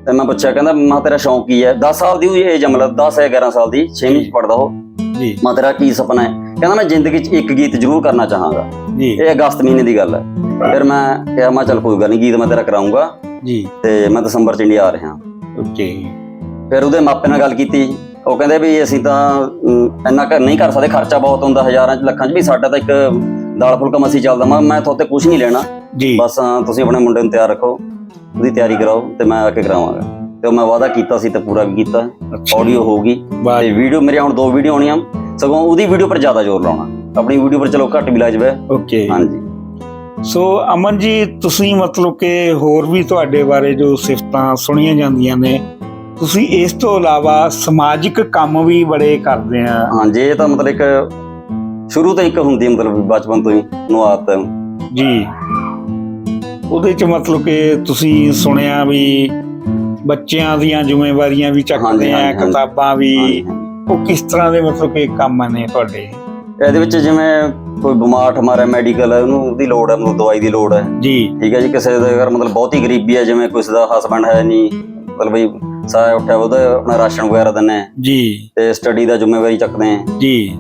ਤੇ ਮੈਂ ਪੁੱਛਿਆ ਕਹਿੰਦਾ ਮਾਂ ਤੇਰਾ ਸ਼ੌਂਕ ਕੀ ਹੈ? 10 ਸਾਲ ਦੀ ਹੋਈ ਏਜ ਮਤਲਬ 10 ਹੈ 11 ਸਾਲ ਦੀ 6ਵੀਂ ਚ ਪੜਦਾ ਉਹ। ਜੀ। ਮੈਂ ਤੇਰਾ ਕੀ ਸੁਪਨਾ ਹੈ? ਕਹਿੰਦਾ ਮੈਂ ਜ਼ਿੰਦਗੀ 'ਚ ਇੱਕ ਗੀਤ ਜ਼ਰੂਰ ਕਰਨਾ ਚਾਹਾਂਗਾ। ਜੀ। ਇਹ ਅਗਸਤ ਮਹੀਨੇ ਦੀ ਗੱਲ ਹੈ। ਫਿਰ ਮੈਂ ਕਿਹਾ ਮੈਂ ਚੱਲ ਕੋਈ ਗੱਲ ਨਹੀਂ ਗੀਤ ਮੈਂ ਤੇਰਾ ਕਰਾਉਂਗਾ ਜੀ। ਤੇ ਮੈਂ ਦਸੰਬਰ 'ਚ ਇੰਡੀਆ ਆ ਰਿਹਾ। ਓਕੇ। ਫਿਰ ਉਹਦੇ ਮਾਪੇ ਨਾਲ ਗੱਲ ਕੀਤੀ। ਉਹ ਕਹਿੰਦੇ ਵੀ ਅਸੀਂ ਤਾਂ ਇੰਨਾ ਕਰ ਨਹੀਂ ਕਰ ਸਕਦੇ ਖਰਚਾ ਬਹੁਤ ਹੁੰਦਾ ਹਜ਼ਾਰਾਂ ਚ ਲੱਖਾਂ ਚ। ਵੀ ਸਾਡਾ ਤਾਂ ਇੱਕ ਦਾਲ ਫੁਲਕਾ ਮਸੀ ਚੱਲਦਾ। ਮੈਂ ਮੈਂ ਤੁਹਾਤੇ ਕੁਝ ਨਹੀਂ ਲੈਣਾ। ਜੀ। ਬਸ ਤੁਸੀਂ ਆਪਣੇ ਮੁੰਡੇ ਨੂੰ ਤਿਆਰ ਰੱਖੋ। ਉਹਦੀ ਤਿਆਰੀ ਕਰਾਓ ਤੇ ਮੈਂ ਆ ਕੇ ਕਰਾਵਾਂਗਾ। ਤੇ ਉਹ ਮੈਂ ਵਾਅਦਾ ਕੀਤਾ ਸੀ ਤੇ ਪੂਰਾ ਵੀ ਕੀਤਾ। ਆਡੀਓ ਹੋਊਗੀ ਤੇ ਵੀਡੀਓ ਮੇਰੇ ਹੁਣ ਦੋ ਵੀਡੀਓ ਆਉਣੀਆਂ। ਸਗੋਂ ਉਹਦੀ ਵੀਡੀਓ ਪਰ ਜ਼ਿਆਦਾ ਜ਼ੋਰ ਲਾਉਣਾ। ਆਪਣੀ ਵੀਡੀਓ ਪਰ ਚਲੋ ਘੱਟ ਵੀ ਲਾ ਜਾਵੇ ਓਕੇ ਹਾਂਜੀ। ਸੋ ਅਮਨ ਜੀ ਤੁਸੀਂ ਮਤਲਬ ਕਿ ਹੋਰ ਵੀ ਤੁਹਾਡੇ ਬਾਰੇ ਜੋ ਸਿਫਤਾਂ ਸੁਣੀਆਂ ਜਾਂਦੀਆਂ ਨੇ ਤੁਸੀਂ ਇਸ ਤੋਂ ਇਲਾਵਾ ਸਮਾਜਿਕ ਕੰਮ ਵੀ ਬੜੇ ਕਰਦੇ ਆ। ਹਾਂਜੀ ਇਹ ਤਾਂ ਮਤਲਬ ਇੱਕ ਸ਼ੁਰੂ ਤੋਂ ਇੱਕ ਹੁੰਦੀ ਹੈ ਮਤਲਬ ਬਚਪਨ ਤੋਂ ਹੀ ਨੂੰ ਆਦਤ ਹੈ ਜੀ। ਉਹਦੇ ਚ ਮਤਲਬ ਕਿ ਤੁਸੀਂ ਸੁਣਿਆ ਵੀ ਬੱਚਿਆਂ ਦੀਆਂ ਜ਼ਿੰਮੇਵਾਰੀਆਂ ਵੀ ਚੱਕਦੇ ਆ। ਕਿਤਾਬਾਂ ਵੀ। ਉਹ ਕਿਸ ਤਰ੍ਹਾਂ ਦੇ ਮਤਲਬ ਕਿ ਕੰਮ ਨੇ ਤੁਹਾਡੇ? ਇਹਦੇ ਵਿੱਚ ਜਿਵੇਂ ਕੋਈ ਬਿਮਾਰ ਠਮਾਰਾ ਮੈਡੀਕਲ ਉਹਨੂੰ ਉਹਦੀ ਲੋੜ ਹੈ ਮਤਲਬ ਦਵਾਈ ਦੀ ਲੋੜ ਹੈ। ਜੀ। ਠੀਕ ਹੈ ਜੀ ਕਿਸੇ ਦੇ ਘਰ ਮਤਲਬ ਬਹੁਤੀ ਗਰੀਬੀ ਹੈ ਜਿਵੇਂ ਕਿਸੇ ਦਾ ਹਸਬੰਡ ਹੈ ਨਹੀਂ ਮਤਲਬ ਵੀ ਸਾਇਆ ਉੱਠਿਆ ਉਹਦਾ ਆਪਣਾ ਰਾਸ਼ਨ ਵਗੈਰਾ ਹਾਂ ਜੀ। ਤੇ ਸਟੱਡੀ ਦਾ ਜ਼ਿੰਮੇਵਾਰੀ ਚੱਕਦੇ ਹਾਂ ਜੀ।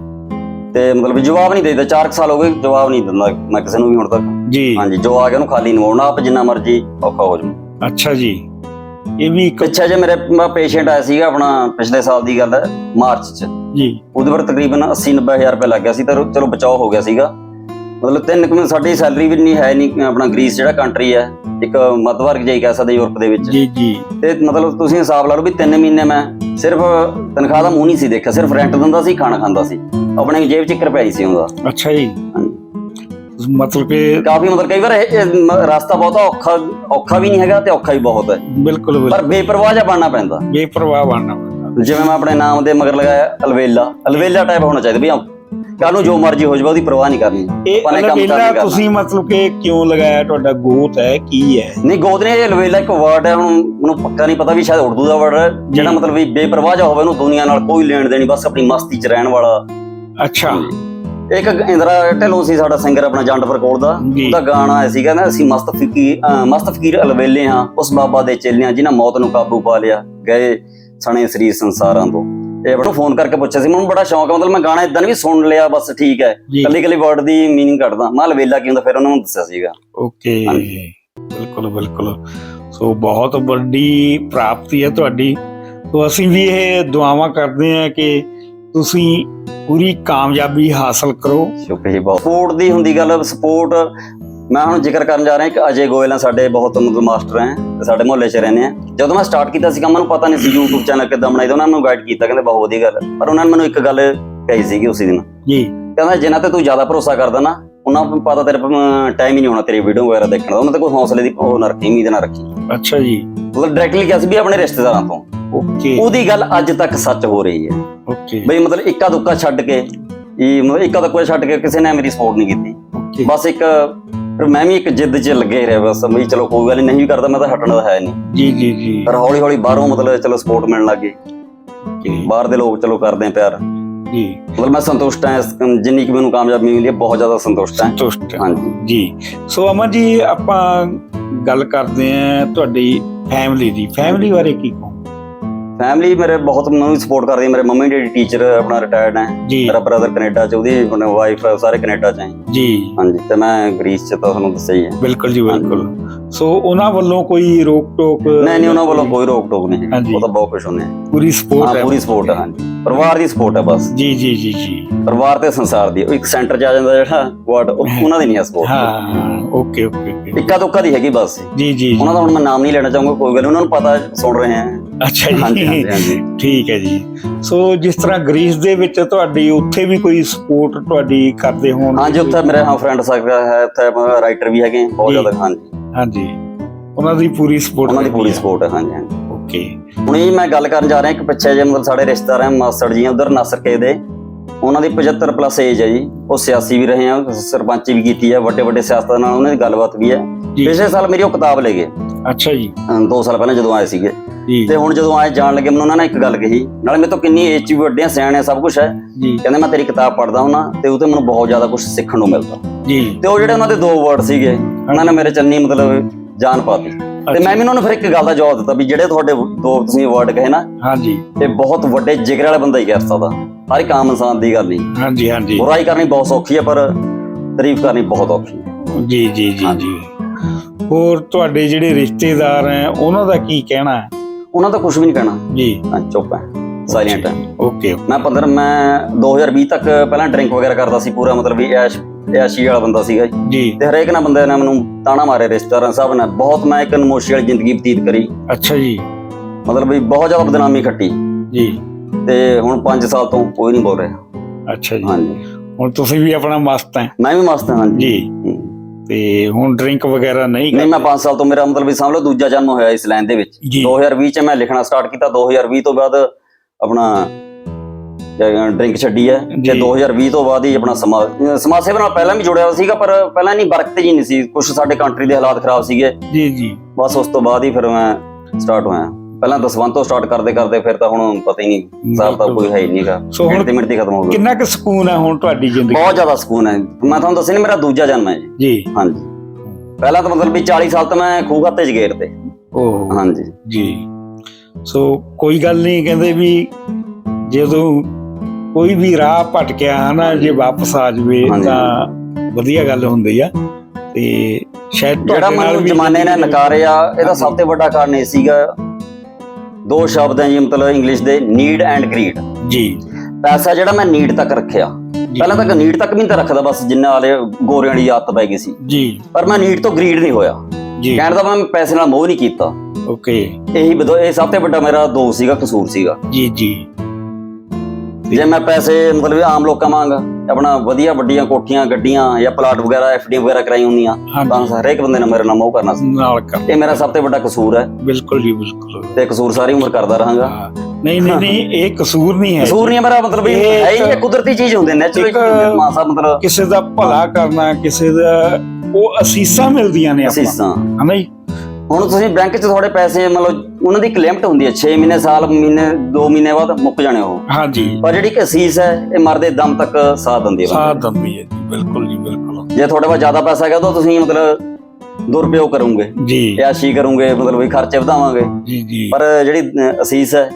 ਤੇ ਮਤਲਬ ਜਵਾਬ ਨਹੀਂ ਦੇਦਾ 4 ਸਾਲ ਹੋ ਗਏ ਜਵਾਬ ਨਹੀਂ ਦਿੰਦਾ ਮੈਂ ਕਿਸੇ ਨੂੰ ਵੀ ਹੁਣ ਤੱਕ। ਜੀ। ਹਾਂਜੀ ਜੋ ਆ ਗਿਆ ਉਹਨੂੰ ਖਾਲੀ ਨਵਾਉਣਾ ਆਪ ਜਿੰਨਾ ਮਰਜ਼ੀ ਔਖਾ ਹੋ ਜਾਵੇ ਅੱਛਾ ਜੀ। ਇਹ ਵੀ ਇੱਕ ਪਿੱਛੇ ਜੇ ਮੇਰੇ ਪੇਸ਼ੈਂਟ ਆਇਆ ਸੀਗਾ ਆਪਣਾ ਪਿਛਲੇ ਸਾਲ ਦੀ ਗੱਲ ਹੈ ਮਾਰਚ 'ਚ। ਜੀ। ਉਹਦੇ ਪਰ ਤਕਰੀਬਨ 80 90000 ਰੁਪਏ ਲੱਗ ਗਿਆ ਸੀ ਤਾਂ ਚਲੋ ਬਚਾਓ ਹੋ ਗਿਆ ਸੀਗਾ। ਮਤਲਬ ਤਿੰਨ ਕੁ ਮਹੀਨੇ ਸਾਡੀ ਸੈਲਰੀ ਵੀ ਨਹੀਂ ਹੈ ਨਹੀਂ ਆਪਣਾ ਗ੍ਰੀਸ ਜਿਹੜਾ ਕੰਟਰੀ ਹੈ ਇੱਕ ਮੱਧ ਵਰਗ ਜਾਈ ਕਹਿ ਸਕਦੇ ਯੂਰਪ ਦੇ ਵਿੱਚ। ਜੀ ਜੀ। ਤੇ ਮਤਲਬ ਤੁਸੀਂ ਹਿਸਾਬ ਲਾ ਲਓ ਵੀ 3 ਮਹੀਨੇ ਮੈਂ ਸਿਰਫ ਤਨਖਾਹ ਦਾ ਮੂੰਹ ਨਹੀਂ ਸੀ ਦੇਖਿਆ ਸਿਰਫ ਰੈਂਟ ਦਿੰਦਾ ਸੀ ਖਾਣਾ ਖਾਂਦਾ ਸੀ। ਆਪਣੇ ਜੇਬ 'ਚ 1 ਰੁਪਿਆ ਨਹੀਂ ਸੀ ਹੁੰਦਾ ਅੱਛਾ ਜੀ। ਮਤਲਬ ਕਿ ਕਾਫੀ ਮਤਲਬ ਕਈ ਵਾਰ ਇਹ ਇਹ ਮ- ਰਸਤਾ ਬਹੁਤ ਔਖਾ ਔਖਾ ਵੀ ਨਹੀਂ ਹੈਗਾ ਤੇ ਔਖਾ ਵੀ ਬਹੁਤ ਹੈ। ਬਿਲਕੁਲ ਪਰ ਬਿਲਕੁਲ ਬੇਪਰਵਾਹ ਜਿਹਾ ਬਣਨਾ ਪੈਂਦਾ। ਬੇਪਰਵਾਹ ਬਣਨਾ ਪੈਂਦਾ। ਜਿਵੇਂ ਮੈਂ ਆਪਣੇ ਨਾਮ ਦੇ ਮਗਰ ਲਗਾਇਆ ਅਲਵੇਲਾ। ਅਲਵੇਲਾ ਟਾਈਪ ਹੋਣਾ ਚਾਹੀਦਾ ਵੀ ਕੱਲ ਨੂੰ ਜੋ ਮਰਜ਼ੀ ਹੋ ਜਾਵੇ ਉਹਦੀ ਪਰਵਾਹ ਨਹੀਂ ਕਰਨੀ। ਇਹ ਆਪਾਂ ਨੇ ਕੰਮ ਅਲਵੇਲਾ ਕਰਨਾ। ਤੁਸੀਂ ਮਤਲਬ ਕਿ ਕਿਉਂ ਲਗਾਇਆ? ਤੁਹਾਡਾ ਗੋਤ ਹੈ ਕੀ ਹੈ? ਨਹੀਂ ਗੋਦ ਨੇ ਇਹ ਅਲਵੇਲਾ ਇੱਕ ਵਰਡ ਹੈ। ਹੁਣ ਮੈਨੂੰ ਪੱਕਾ ਨਹੀਂ ਪਤਾ ਵੀ ਸ਼ਾਇਦ ਉਰਦੂ ਦਾ ਵਰਡ ਹੈ। ਜਿਹੜਾ। ਮਤਲਬ ਵੀ ਬੇਪਰਵਾਹ ਜਿਹਾ ਹੋਵੇ ਉਹਨੂੰ ਦੁਨੀਆ ਨਾਲ ਕੋਈ ਲੈਣ ਦੇਣੀ ਬਸ ਆਪਣੀ ਮਸਤੀ 'ਚ ਰਹਿਣ ਵਾਲਾ। ਅੱਛਾ। ਇੱਕ ਇੰਦਰਾ ਢਿੱਲੋਂ ਸੀ ਸਾਡਾ ਸਿੰਗਰ ਆਪਣਾ ਜੰਡਪੁਰ ਕੋਲ ਦਾ। ਉਹਦਾ ਗਾਣਾ ਆਇਆ ਸੀ ਕਹਿੰਦਾ ਅਸੀਂ ਮਸਤ ਫਕੀਰ ਮਸਤ ਫਕੀਰ ਅਲਵੇਲੇ ਹਾਂ ਉਸ ਬਾਬਾ ਦੇ ਚੇਲਿਆਂ ਜਿਨ੍ਹਾਂ ਮੌਤ ਨੂੰ ਕਾਬੂ ਪਾ ਲਿਆ। ਗਏ ਸਣੇ ਸ੍ਰੀ ਸੰਸਾਰਾਂ ਤੋਂ। ਇਹ ਬੜਾ ਫੋਨ ਕਰਕੇ ਪੁੱਛਿਆ ਸੀ ਮੈਨੂੰ ਬੜਾ ਸ਼ੌਂਕ ਹੈ ਮਤਲਬ ਮੈਂ ਗਾਣਾ ਇਦਾਂ ਵੀ ਸੁਣ ਲਿਆ ਬਸ ਠੀਕ ਹੈ। ਕੱਲੀ ਕੱਲੀ ਵਰਡ ਦੀ ਮੀਨਿੰਗ ਕੱਢਦਾ। ਮੈਂ ਅਲਵੇਲਾ ਕੀ ਹੁੰਦਾ ਫਿਰ ਉਹਨਾਂ ਨੂੰ ਦੱਸਿਆ ਸੀਗਾ। ਓਕੇ। ਬਿਲਕੁਲ ਬਿਲਕੁਲ। ਸੋ ਬਹੁਤ ਵੱਡੀ ਪ੍ਰਾਪਤੀ ਹੈ ਤੁਹਾਡੀ। ਸੋ ਅਸੀਂ ਵੀ ਇਹ ਦੁਆਵਾਂ ਕਰਦੇ ਹਾਂ ਕਿ ਤੁਸੀਂ ਪੂਰੀ ਕਾਮਯਾਬੀ ਹਾਸਲ ਕਰੋ। ਸ਼ੁਕਰ ਜੀ ਬਹੁਤ। ਸਪੋਰਟ ਦੀ ਹੁੰਦੀ ਗੱਲ ਸਪੋਰਟ ਮੈਂ ਹੁਣ ਜ਼ਿਕਰ ਕਰਨ ਜਾ ਰਿਹਾ ਕਿ ਅਜੇ ਗੋਇਲ ਆ ਸਾਡੇ ਬਹੁਤ ਮਤਲਬ ਮਾਸਟਰ ਹੈ ਤੇ ਸਾਡੇ ਮੁਹੱਲੇ 'ਚ ਰਹਿੰਦੇ ਆ। ਜਦੋਂ ਮੈਂ ਸਟਾਰਟ ਕੀਤਾ ਸੀ ਕੰਮ ਮੈਨੂੰ ਪਤਾ ਨਹੀਂ ਸੀ YouTube ਚੈਨਲ ਕਿੱਦਾਂ ਬਣਾਈਦਾ ਉਹਨਾਂ ਨੇ ਗਾਈਡ ਕੀਤਾ ਕਹਿੰਦੇ ਬਹੁਤ ਵਧੀਆ ਗੱਲ। ਪਰ ਉਹਨਾਂ ਨੇ ਮੈਨੂੰ ਇੱਕ ਗੱਲ ਕਹੀ ਸੀਗੀ ਉਸੇ ਦਿਨ। ਜੀ। ਕਹਿੰਦਾ ਜਿਨ੍ਹਾਂ ਤੇ ਤੂੰ ਜ਼ਿਆਦਾ ਭਰੋਸਾ ਕਰਦਾ ਨਾ ਉਹਨਾਂ ਨੂੰ ਪਤਾ ਤੇਰੇ ਟਾਈਮ ਹੀ ਨਹੀਂ ਹੋਣਾ ਤੇਰੀ ਵੀਡੀਓ ਵਗੈਰਾ ਦੇਖਣ ਦਾ। ਉਹਨਾਂ ਤੇ ਕੋਈ ਹੌਸਲੇ ਦੀ ਉਹ ਨਾ ਰੱਖੀ ਉਮੀਦ ਨਾ ਰੱਖੀ। ਅੱਛਾ ਜੀ। ਮਤਲਬ ਡਾਇਰੈਕਟਲੀ ਕਿਹਾ ਸੀ ਵੀ ਆਪਣੇ ਰਿਸ਼ਤੇਦਾਰਾਂ ਤੋਂ। ਓਕੇ ਉਹਦੀ ਗੱਲ ਅੱਜ ਤੱਕ ਸੱਚ ਹੋ ਰਹੀ ਹੈ। ਓਕੇ ਬਈ ਮਤਲਬ ਇੱਕਾ ਦੁੱਕਾ ਛੱਡ ਕੇ ਇਹ ਮਤਲਬ ਇੱਕਾ ਦੁੱਕਾ ਛੱਡ ਕੇ ਕਿਸੇ ਨੇ ਮੇਰੀ ਸਪੋਰਟ ਨਹੀਂ ਕੀਤੀ। ਬਸ ਇੱਕ ਫਿਰ ਮੈਂ ਵੀ ਇੱਕ ਜਿੱਦ 'ਚ ਲੱਗੇ ਰਿਹਾ ਬਸ ਵੀ ਚਲੋ ਕੋਈ ਗੱਲ ਨਹੀਂ ਵੀ ਕਰਦਾ ਮੈਂ ਤਾਂ ਹਟਣਾ ਤਾਂ ਹੈ ਨਹੀਂ। ਜੀ ਜੀ ਜੀ। ਪਰ ਹੌਲੀ ਹੌਲੀ ਬਾਹਰੋਂ ਮਤਲਬ ਚਲੋ ਸਪੋਰਟ ਮਿਲਣ ਲੱਗੀ ਬਾਹਰ ਦੇ ਲੋਕ ਚਲੋ ਕਰਦੇ ਆ ਪਿਆਰ। ਜੀ। ਮਤਲਬ ਮੈਂ ਸੰਤੁਸ਼ਟ ਹਾਂ ਇਸ- ਜਿੰਨੀ ਕਿ ਮੈਨੂੰ ਕਾਮਯਾਬੀ ਮਿਲੀ ਹੈ ਬਹੁਤ ਜ਼ਿਆਦਾ ਸੰਤੁਸ਼ਟ ਹਾਂ। ਸੰਤੁਸ਼ਟ ਹਾਂ। ਹਾਂਜੀ। ਜੀ। ਸੋ ਅਮਨ ਜੀ ਆਪਾਂ ਗੱਲ ਕਰਦੇ ਹਾਂ ਤੁਹਾਡੀ ਫੈਮਿਲੀ ਦੀ। ਫੈਮਿਲੀ ਬਾਰੇ ਕੀ ਕਹੋ ਫੈਮਿਲੀ ਮੇਰੇ ਬਹੁਤ ਮੈਨੂੰ ਸਪੋਰਟ ਕਰਦੀ ਹੈ। ਮੇਰੇ ਮੰਮੀ ਡੈਡੀ ਟੀਚਰ ਆਪਣਾ ਰਿਟਾਇਰਡ ਹੈ। ਜੀ। ਮੇਰਾ ਬ੍ਰਦਰ ਕੈਨੇਡਾ ਚ ਉਹਦੀ ਵਾਈਫ ਸਾਰੇ ਕੈਨੇਡਾ ਚ ਹੈ। ਜੀ। ਹਾਂਜੀ। ਤੇ ਮੈਂ ਗ੍ਰੀਸ ਚ ਤਾਂ ਤੁਹਾਨੂੰ ਦੱਸਿਆ ਹੀ ਹੈ। ਬਿਲਕੁਲ ਜੀ ਬਿਲਕੁਲ। ਸੋ ਉਹਨਾਂ ਵੱਲੋਂ ਕੋਈ ਰੋਕ ਟੋਕ ਨਹੀਂ ਨਹੀਂ ਉਹਨਾਂ ਵੱਲੋਂ ਕੋਈ ਰੋਕ ਟੋਕ ਨਹੀਂ। ਹਾਂਜੀ। ਉਹ ਤਾਂ ਬਹੁਤ ਖੁਸ਼ ਹੁੰਦੇ ਆ। ਪੂਰੀ ਸਪੋਰਟ ਹਾਂ ਹੈ। ਪੂਰੀ ਸਪੋਰਟ ਹੈ ਹਾਂਜੀ। ਪਰਿਵਾਰ ਦੀ ਸਪੋਰਟ ਹੈ ਬਸ। ਜੀ ਜੀ ਜੀ ਜੀ। ਪਰਿਵਾਰ ਤੇ ਸੰਸਾਰ ਦੀ। ਉਹ ਇੱਕ ਸੈਂਟਰ ਚ ਆ ਜਾਂਦਾ ਜਿਹੜਾ ਵਾਰਡ ਉਹਨਾਂ ਦੀ ਨਹੀਂ ਹੈ ਸਪੋਰਟ ਹਾਂ ਓਕੇ ਓਕੇ ਇੱਕਾ ਦੁੱਕਾ ਦੀ ਹੈਗੀ ਬਸ। ਜੀ ਜੀ ਉਹਨਾਂ ਦਾ ਹੁਣ ਮੈਂ ਨਾਮ ਨਹੀਂ ਲੈਣਾ ਚਾਹੂੰਗਾ ਕੋਈ ਗੱਲ ਉਹਨਾਂ ਨੂੰ ਪਤਾ ਸੁਣ ਰਹੇ ਆ ਅੱਛਾ ਜੀ। ਠੀਕ ਹੈ ਜੀ। ਸੋ ਜਿਸ ਤਰ੍ਹਾਂ ਗ੍ਰੀਸ ਦੇ ਵਿੱਚ ਤੁਹਾਡੀ ਉੱਥੇ ਵੀ ਕੋਈ ਸਪੋਰਟ ਤੁਹਾਡੀ ਕਰਦੇ ਹੋਣ ਹਾਂਜੀ ਉੱਥੇ ਮੇਰੇ ਹਾਂ ਫਰੈਂਡ ਸਰਕਲ ਹੈ ਉੱਥੇ ਰਾਈਟਰ ਵੀ ਹੈਗੇ ਬਹੁਤ ਜੀ। ਜ਼ਿਆਦਾ ਹਾਂਜੀ। ਹਾਂਜੀ। ਉਹਨਾਂ ਦੀ ਪੂਰੀ ਸਪੋਰਟ ਉਹਨਾਂ ਦੀ ਪੂਰੀ ਸਪੋਰਟ ਹੈ ਹਾਂਜੀ ਹਾਂਜੀ। ਓਕੇ ਹੁਣ ਇਹ ਮੈਂ ਗੱਲ ਕਰਨ ਜਾ ਰਿਹਾ ਇੱਕ ਪਿੱਛੇ ਜੇ ਮਤਲਬ ਸਾਡੇ ਰਿਸ਼ਤੇਦਾਰ ਹੈ ਮਾਸੜ ਜੀ ਉਧਰ ਨਸਰ ਕੇ ਦੇ। ਉਹਨਾਂ ਦੀ 75 ਪਲੱਸ ਏਜ ਹੈ ਜੀ। ਉਹ ਸਿਆਸੀ ਵੀ ਰਹੇ ਆ ਸਰਪੰਚੀ ਵੀ ਕੀਤੀ ਹੈ ਵੱਡੇ ਵੱਡੇ ਸਿਆਸਤਦਾਨਾਂ ਨਾਲ ਉਹਨਾਂ ਦੀ ਗੱਲਬਾਤ ਵੀ ਹੈ ਪਿਛਲੇ ਸਾਲ ਮੇਰੀ ਉਹ ਕਿਤਾਬ ਲੈ ਗਏ। ਅੱਛਾ ਜੀ। ਅਮ ਦੋ ਸਾਲ ਪਹਿਲਾਂ ਜਦੋਂ ਆਏ ਸੀਗੇ। ਤੇ ਹੁਣ ਜਦੋਂ ਆਏ ਜਾਣ ਲੱਗੇ ਮੈਨੂੰ ਉਹਨਾਂ ਨੇ ਇੱਕ ਗੱਲ ਕਹੀ। ਨਾਲੇ ਮੇਰੇ ਤੋਂ ਕਿੰਨੀ ਏਜ ਚ ਵੀ ਵੱਡੇ ਆ ਸਿਆਣੇ ਸਭ ਕੁਝ ਹੈ ਕਹਿੰਦੇ ਮੈਂ ਤੇਰੀ ਕਿਤਾਬ ਪੜ੍ਹਦਾ ਹੁੰਨਾ ਤੇ ਉਹ ਤੇ ਮੈਨੂੰ ਬਹੁਤ ਜ਼ਿਆਦਾ ਕੁਝ ਸਿੱਖਣ ਨੂੰ ਮਿਲਦਾ। ਜੀ। ਤੇ ਉਹ ਜਿਹੜੇ ਉਹਨਾਂ ਦੇ ਦੋ ਵਰਡ ਸੀਗੇ ਉਹਨਾਂ ਨੇ ਮੇਰੇ ਚੰਨੀ ਮਤਲਬ ਜਾਨ ਪਾਤੀ ਤੇ ਮੈਂ ਵੀ ਉਹਨਾਂ ਨੂੰ ਫਿਰ ਇੱਕ ਗੱਲ ਦਾ ਜਵਾਬ ਦਿੱਤਾ ਵੀ ਜਿਹੜੇ ਤੁਹਾਡੇ ਦੋ ਤੁਸੀਂ ਵਰਡ ਕਹੇ ਨਾ ਹਾਂਜੀ। ਇਹ ਬਹੁਤ ਵੱਡੇ ਜਿਗਰ ਵਾਲਾ ਬੰਦਾ ਹੀ ਕਹਿ ਸਕਦਾ। ਹਰ ਇੱਕ ਆਮ ਇਨਸਾਨ ਦੀ ਗੱਲ ਨਹੀਂ। ਹਾਂਜੀ ਹਾਂਜੀ। ਬੁਰਾਈ ਕਰਨੀ ਬਹੁਤ ਸੌਖੀ ਹੈ ਪਰ ਤਾਰੀਫ ਕਰਨੀ ਬਹੁਤ ਔਖੀ ਹੈ ਜੀ ਜੀ ਜੀ ਜੀ। ਹੋਰ ਤੁਹਾਡੇ ਜਿਹੜੇ ਰਿਸ਼ਤੇਦਾਰ ਹੈ ਉਹਨਾਂ ਦਾ ਕੀ ਕਹਿਣਾ ਹੈ? ਉਹਨਾਂ ਦਾ ਕੁਝ ਵੀ ਨਹੀਂ ਕਹਿਣਾ। ਜੀ। ਹਾਂ ਚੁੱਪ ਹੈ। ਸਾਇਲੈਂਟ ਹੈ। ਓਕੇ ਮੈਂ 15 ਮੈਂ 2020 ਤੱਕ ਪਹਿਲਾਂ ਡਰਿੰਕ ਵਗੈਰਾ ਕਰਦਾ ਸੀ ਪੂਰਾ ਮਤਲਬ ਵੀ ਐਸ਼ ਐਸ਼ੀ ਵਾਲਾ ਬੰਦਾ ਸੀਗਾ ਜੀ। ਜੀ। ਤੇ ਹਰੇਕ ਨਾ ਬੰਦੇ ਨੇ ਮੈਨੂੰ ਤਾਣਾ ਮਾਰੇ ਰਿਸ਼ਤੇਦਾਰਾਂ ਸਾਹਿਬ ਨੇ। ਬਹੁਤ ਮੈਂ ਇੱਕ ਨਮੋਸ਼ੀ ਵਾਲੀ ਜ਼ਿੰਦਗੀ ਬਤੀਤ ਕਰੀ। ਅੱਛਾ ਜੀ। ਮਤਲਬ ਵੀ ਬਹੁਤ ਜ਼ਿਆਦਾ ਬਦਨਾਮੀ ਖੱਟੀ ਜੀ। ਤੇ ਹੁਣ 5 ਸਾਲ ਤੋਂ ਕੋਈ ਨਹੀਂ ਬੋਲ ਰਿਹਾ। ਅੱਛਾ ਜੀ। ਹਾਂਜੀ। ਹੁਣ ਤੁਸੀਂ ਵੀ ਆਪਣਾ ਮਸਤ ਹੈ। ਮੈਂ ਵੀ ਮਸਤ ਹਾਂ ਜੀ। ਤੇ ਹੁਣ ਡਰਿੰਕ ਵਗੈਰਾ ਨਹੀਂ ਨਹੀਂ ਮੈਂ 5 ਸਾਲ ਤੋਂ ਮੇਰਾ ਮਤਲਬ ਵੀ ਸਮਝ ਲਓ ਦੂਜਾ ਜਨਮ ਹੋਇਆ ਇਸ ਲਾਈਨ ਦੇ ਵਿੱਚ। ਜੀ। 2020 ਚ ਮੈਂ ਲਿਖਣਾ ਸਟਾਰਟ ਕੀਤਾ। 2020 ਤੋਂ ਬਾਅਦ ਆਪਣਾ ਡਰਿੰਕ ਛੱਡੀ ਹੈ ਤੇ ਜੀ। 2020 ਤੋਂ ਬਾਅਦ ਹੀ ਆਪਣਾ ਸਮਾ- ਸਮਾਜ ਸੇਵਾ ਨਾਲ ਪਹਿਲਾਂ ਵੀ ਜੁੜਿਆ ਹੋਇਆ ਸੀਗਾ ਪਰ ਪਹਿਲਾਂ ਨਹੀਂ ਬਰਕਤ ਜੀ ਨਹੀਂ ਸੀ। ਕੁਝ ਸਾਡੇ ਕੰਟਰੀ ਦੇ ਹਾਲਾਤ ਖਰਾਬ ਸੀਗੇ। ਜੀ ਜੀ। ਬਸ ਉਸ ਤੋਂ ਬਾਅਦ ਹੀ ਫਿਰ ਮੈਂ ਸਟਾਰਟ ਹੋਇਆ। ਪਹਿਲਾਂ ਦਸਵੰਤ ਤੋਂ ਸਟਾਰਟ ਕਰਦੇ ਕਰਦੇ ਫਿਰ ਤਾਂ ਹੁਣ ਪਤਾ ਹੀ ਨਹੀਂ ਸਾਲ ਤਾਂ ਕੋਈ ਹੈ ਹੀ ਨਹੀਂਗਾ ਸੋ ਹੁਣ ਮਿੰਟ ਮਿੰਟ ਖਤਮ ਹੋ ਗਿਆ ਕਿੰਨਾ ਕੁ ਸਕੂਨ ਹੈ ਹੁਣ ਤੁਹਾਡੀ ਜ਼ਿੰਦਗੀ? ਬਹੁਤ ਜ਼ਿਆਦਾ ਸਕੂਨ ਹੈ। ਮੈਂ ਤੁਹਾਨੂੰ ਦੱਸਿਆ ਨਹੀਂ ਮੇਰਾ ਦੂਜਾ ਜਨਮ ਹੈ ਜੀ। ਹਾਂਜੀ। ਪਹਿਲਾਂ ਤਾਂ ਮਤਲਬ ਵੀ 40 ਸਾਲ ਤੋਂ ਮੈਂ ਖੂਹ ਖਾਤੇ ਚ ਗੇਰ ਤੇ ਉਹ ਹਾਂਜੀ। ਜੀ। ਸੋ ਕੋਈ ਗੱਲ ਨਹੀਂ ਕਹਿੰਦੇ ਵੀ ਜਦੋਂ ਕੋਈ ਵੀ ਰਾਹ ਭਟਕਿਆ ਹਨਾ ਜੇ ਵਾਪਸ ਆ ਜਵੇ। ਤਾਂ ਵਧੀਆ ਗੱਲ ਹੁੰਦੀ ਆ। ਤੇ ਸ਼ਾਇਦ ਜਿਹੜਾ ਮੈਨੂੰ ਜਮਾਨੇ ਨੇ ਨਕਾਰਿਆ ਇਹਦਾ। ਸਭ ਤੋਂ ਵੱਡਾ ਕਾਰਨ ਇਹ ਸੀਗਾ ਦੋ ਸ਼ਬਦ ਹੈ ਜੀ ਮਤਲਬ ਇੰਗਲਿਸ਼ ਦੇ ਨੀਡ ਐਂਡ ਗਰੀਡ ਜੀ। ਪੈਸਾ ਜਿਹੜਾ ਮੈਂ ਨੀਡ ਤੱਕ ਰੱਖਿਆ। ਪਹਿਲਾਂ ਤੱਕ ਨੀਡ ਤੱਕ ਵੀ ਨਹੀਂ ਤਾਂ ਰੱਖਦਾ ਬਸ ਜਿੰਨਾ ਵਾਲੇ ਗੋਰਿਆਂ ਦੀ ਆਦਤ ਪੈ ਗਈ ਸੀ। ਜੀ। ਪਰ ਮੈਂ ਨੀਡ ਤੋਂ ਗਰੀਡ ਨਹੀਂ ਹੋਇਆ। ਜੀ। ਕਹਿਣ ਦਾ ਮੈਂ ਪੈਸੇ ਨਾਲ ਮੋਹ ਨਹੀਂ ਕੀਤਾ। ਓਕੇ ਇਹੀ ਬਦੋ ਇਹ ਸਭ ਤੋਂ ਵੱਡਾ ਮੇਰਾ ਦੋਸ਼ ਸੀਗਾ ਕਸੂਰ ਸੀਗਾ। ਜੀ ਜੀ। ਜੇ ਮੈਂ ਪੈਸੇ ਮਤਲਬ ਆਮ ਲੋਕਾਂ ਵਾਂਗ ਆਪਣਾ ਵਧੀਆ ਵੱਡੀਆਂ ਕੋਠੀਆਂ ਗੱਡੀਆਂ ਜਾਂ ਪਲਾਟ ਵਗੈਰਾ ਐਫਡੀ ਵਗੈਰਾ ਕਰਾਈ ਹੁੰਦੀਆਂ ਤਾਂ ਹਰੇਕ ਬੰਦੇ ਨੇ ਮੇਰੇ ਨਾਲ ਮੋਹ ਕਰਨਾ ਸੀ। ਨਾਲ ਕਰ ਇਹ ਮੇਰਾ ਸਭ ਤੋਂ ਵੱਡਾ ਕਸੂਰ ਹੈ। ਬਿਲਕੁਲ ਜੀ ਬਿਲਕੁਲ। ਤੇ ਕਸੂਰ ਸਾਰੀ ਉਮਰ ਕਰਦਾ ਰਹਾਂਗਾ। ਨਹੀਂ ਨਹੀਂ ਨਹੀਂ ਇਹ ਕਸੂਰ ਨਹੀਂ ਹੈ। ਕਸੂਰ ਨਹੀਂ ਮੇਰਾ ਮਤਲਬ ਇਹ ਹੈ ਇਹ ਕੁਦਰਤੀ ਚੀਜ਼ ਹੁੰਦੀ ਨੈਚੁਰਲ ਮਾਸਾ ਮਤਲਬ ਕਿਸੇ ਦਾ ਭਲਾ ਕਰਨਾ ਕਿਸੇ ਦਾ ਉਹ ਅਸੀਸਾਂ ਮਿਲਦੀਆਂ ਨੇ ਆਪਾਂ। ਅਸੀਸਾਂ। ਹਨਾ ਜੀ? ਹੁਣ ਤੁਸੀਂ ਬੈਂਕ 'ਚ ਤੁਹਾਡੇ ਪੈਸੇ ਮਤਲਬ ਉਹਨਾਂ ਦੀ ਇੱਕ ਲਿਮਟ ਹੁੰਦੀ ਹੈ 6 ਮਹੀਨੇ ਸਾਲ ਮਹੀਨੇ 2 ਮਹੀਨੇ ਬਾਅਦ ਮੁੱਕ ਜਾਣੇ ਉਹ। ਹਾਂਜੀ। ਪਰ ਜਿਹੜੀ ਇੱਕ ਅਸੀਸ ਹੈ ਇਹ ਮਰਦੇ ਦਮ ਤੱਕ ਸਾਥ ਦਿੰਦੀ ਹੈ ਸਾਥ ਦਿੰਦੀ ਹੈ ਜੀ ਬਿਲਕੁਲ ਜੀ ਬਿਲਕੁਲ। ਜੇ ਤੁਹਾਡੇ ਕੋਲ ਜ਼ਿਆਦਾ ਪੈਸਾ ਹੈਗਾ ਤਾਂ ਤੁਸੀਂ ਮਤਲਬ ਦੁਰਪਯੋਗ ਕਰੋਗੇ। ਜੀ। ਯਾਸ਼ੀ ਕਰੋਗੇ ਮਤਲਬ ਵੀ ਖਰਚੇ ਵਧਾਵਾਂਗੇ। ਜੀ ਜੀ। ਪਰ ਜਿਹੜੀ ਅਸੀਸ ਹੈ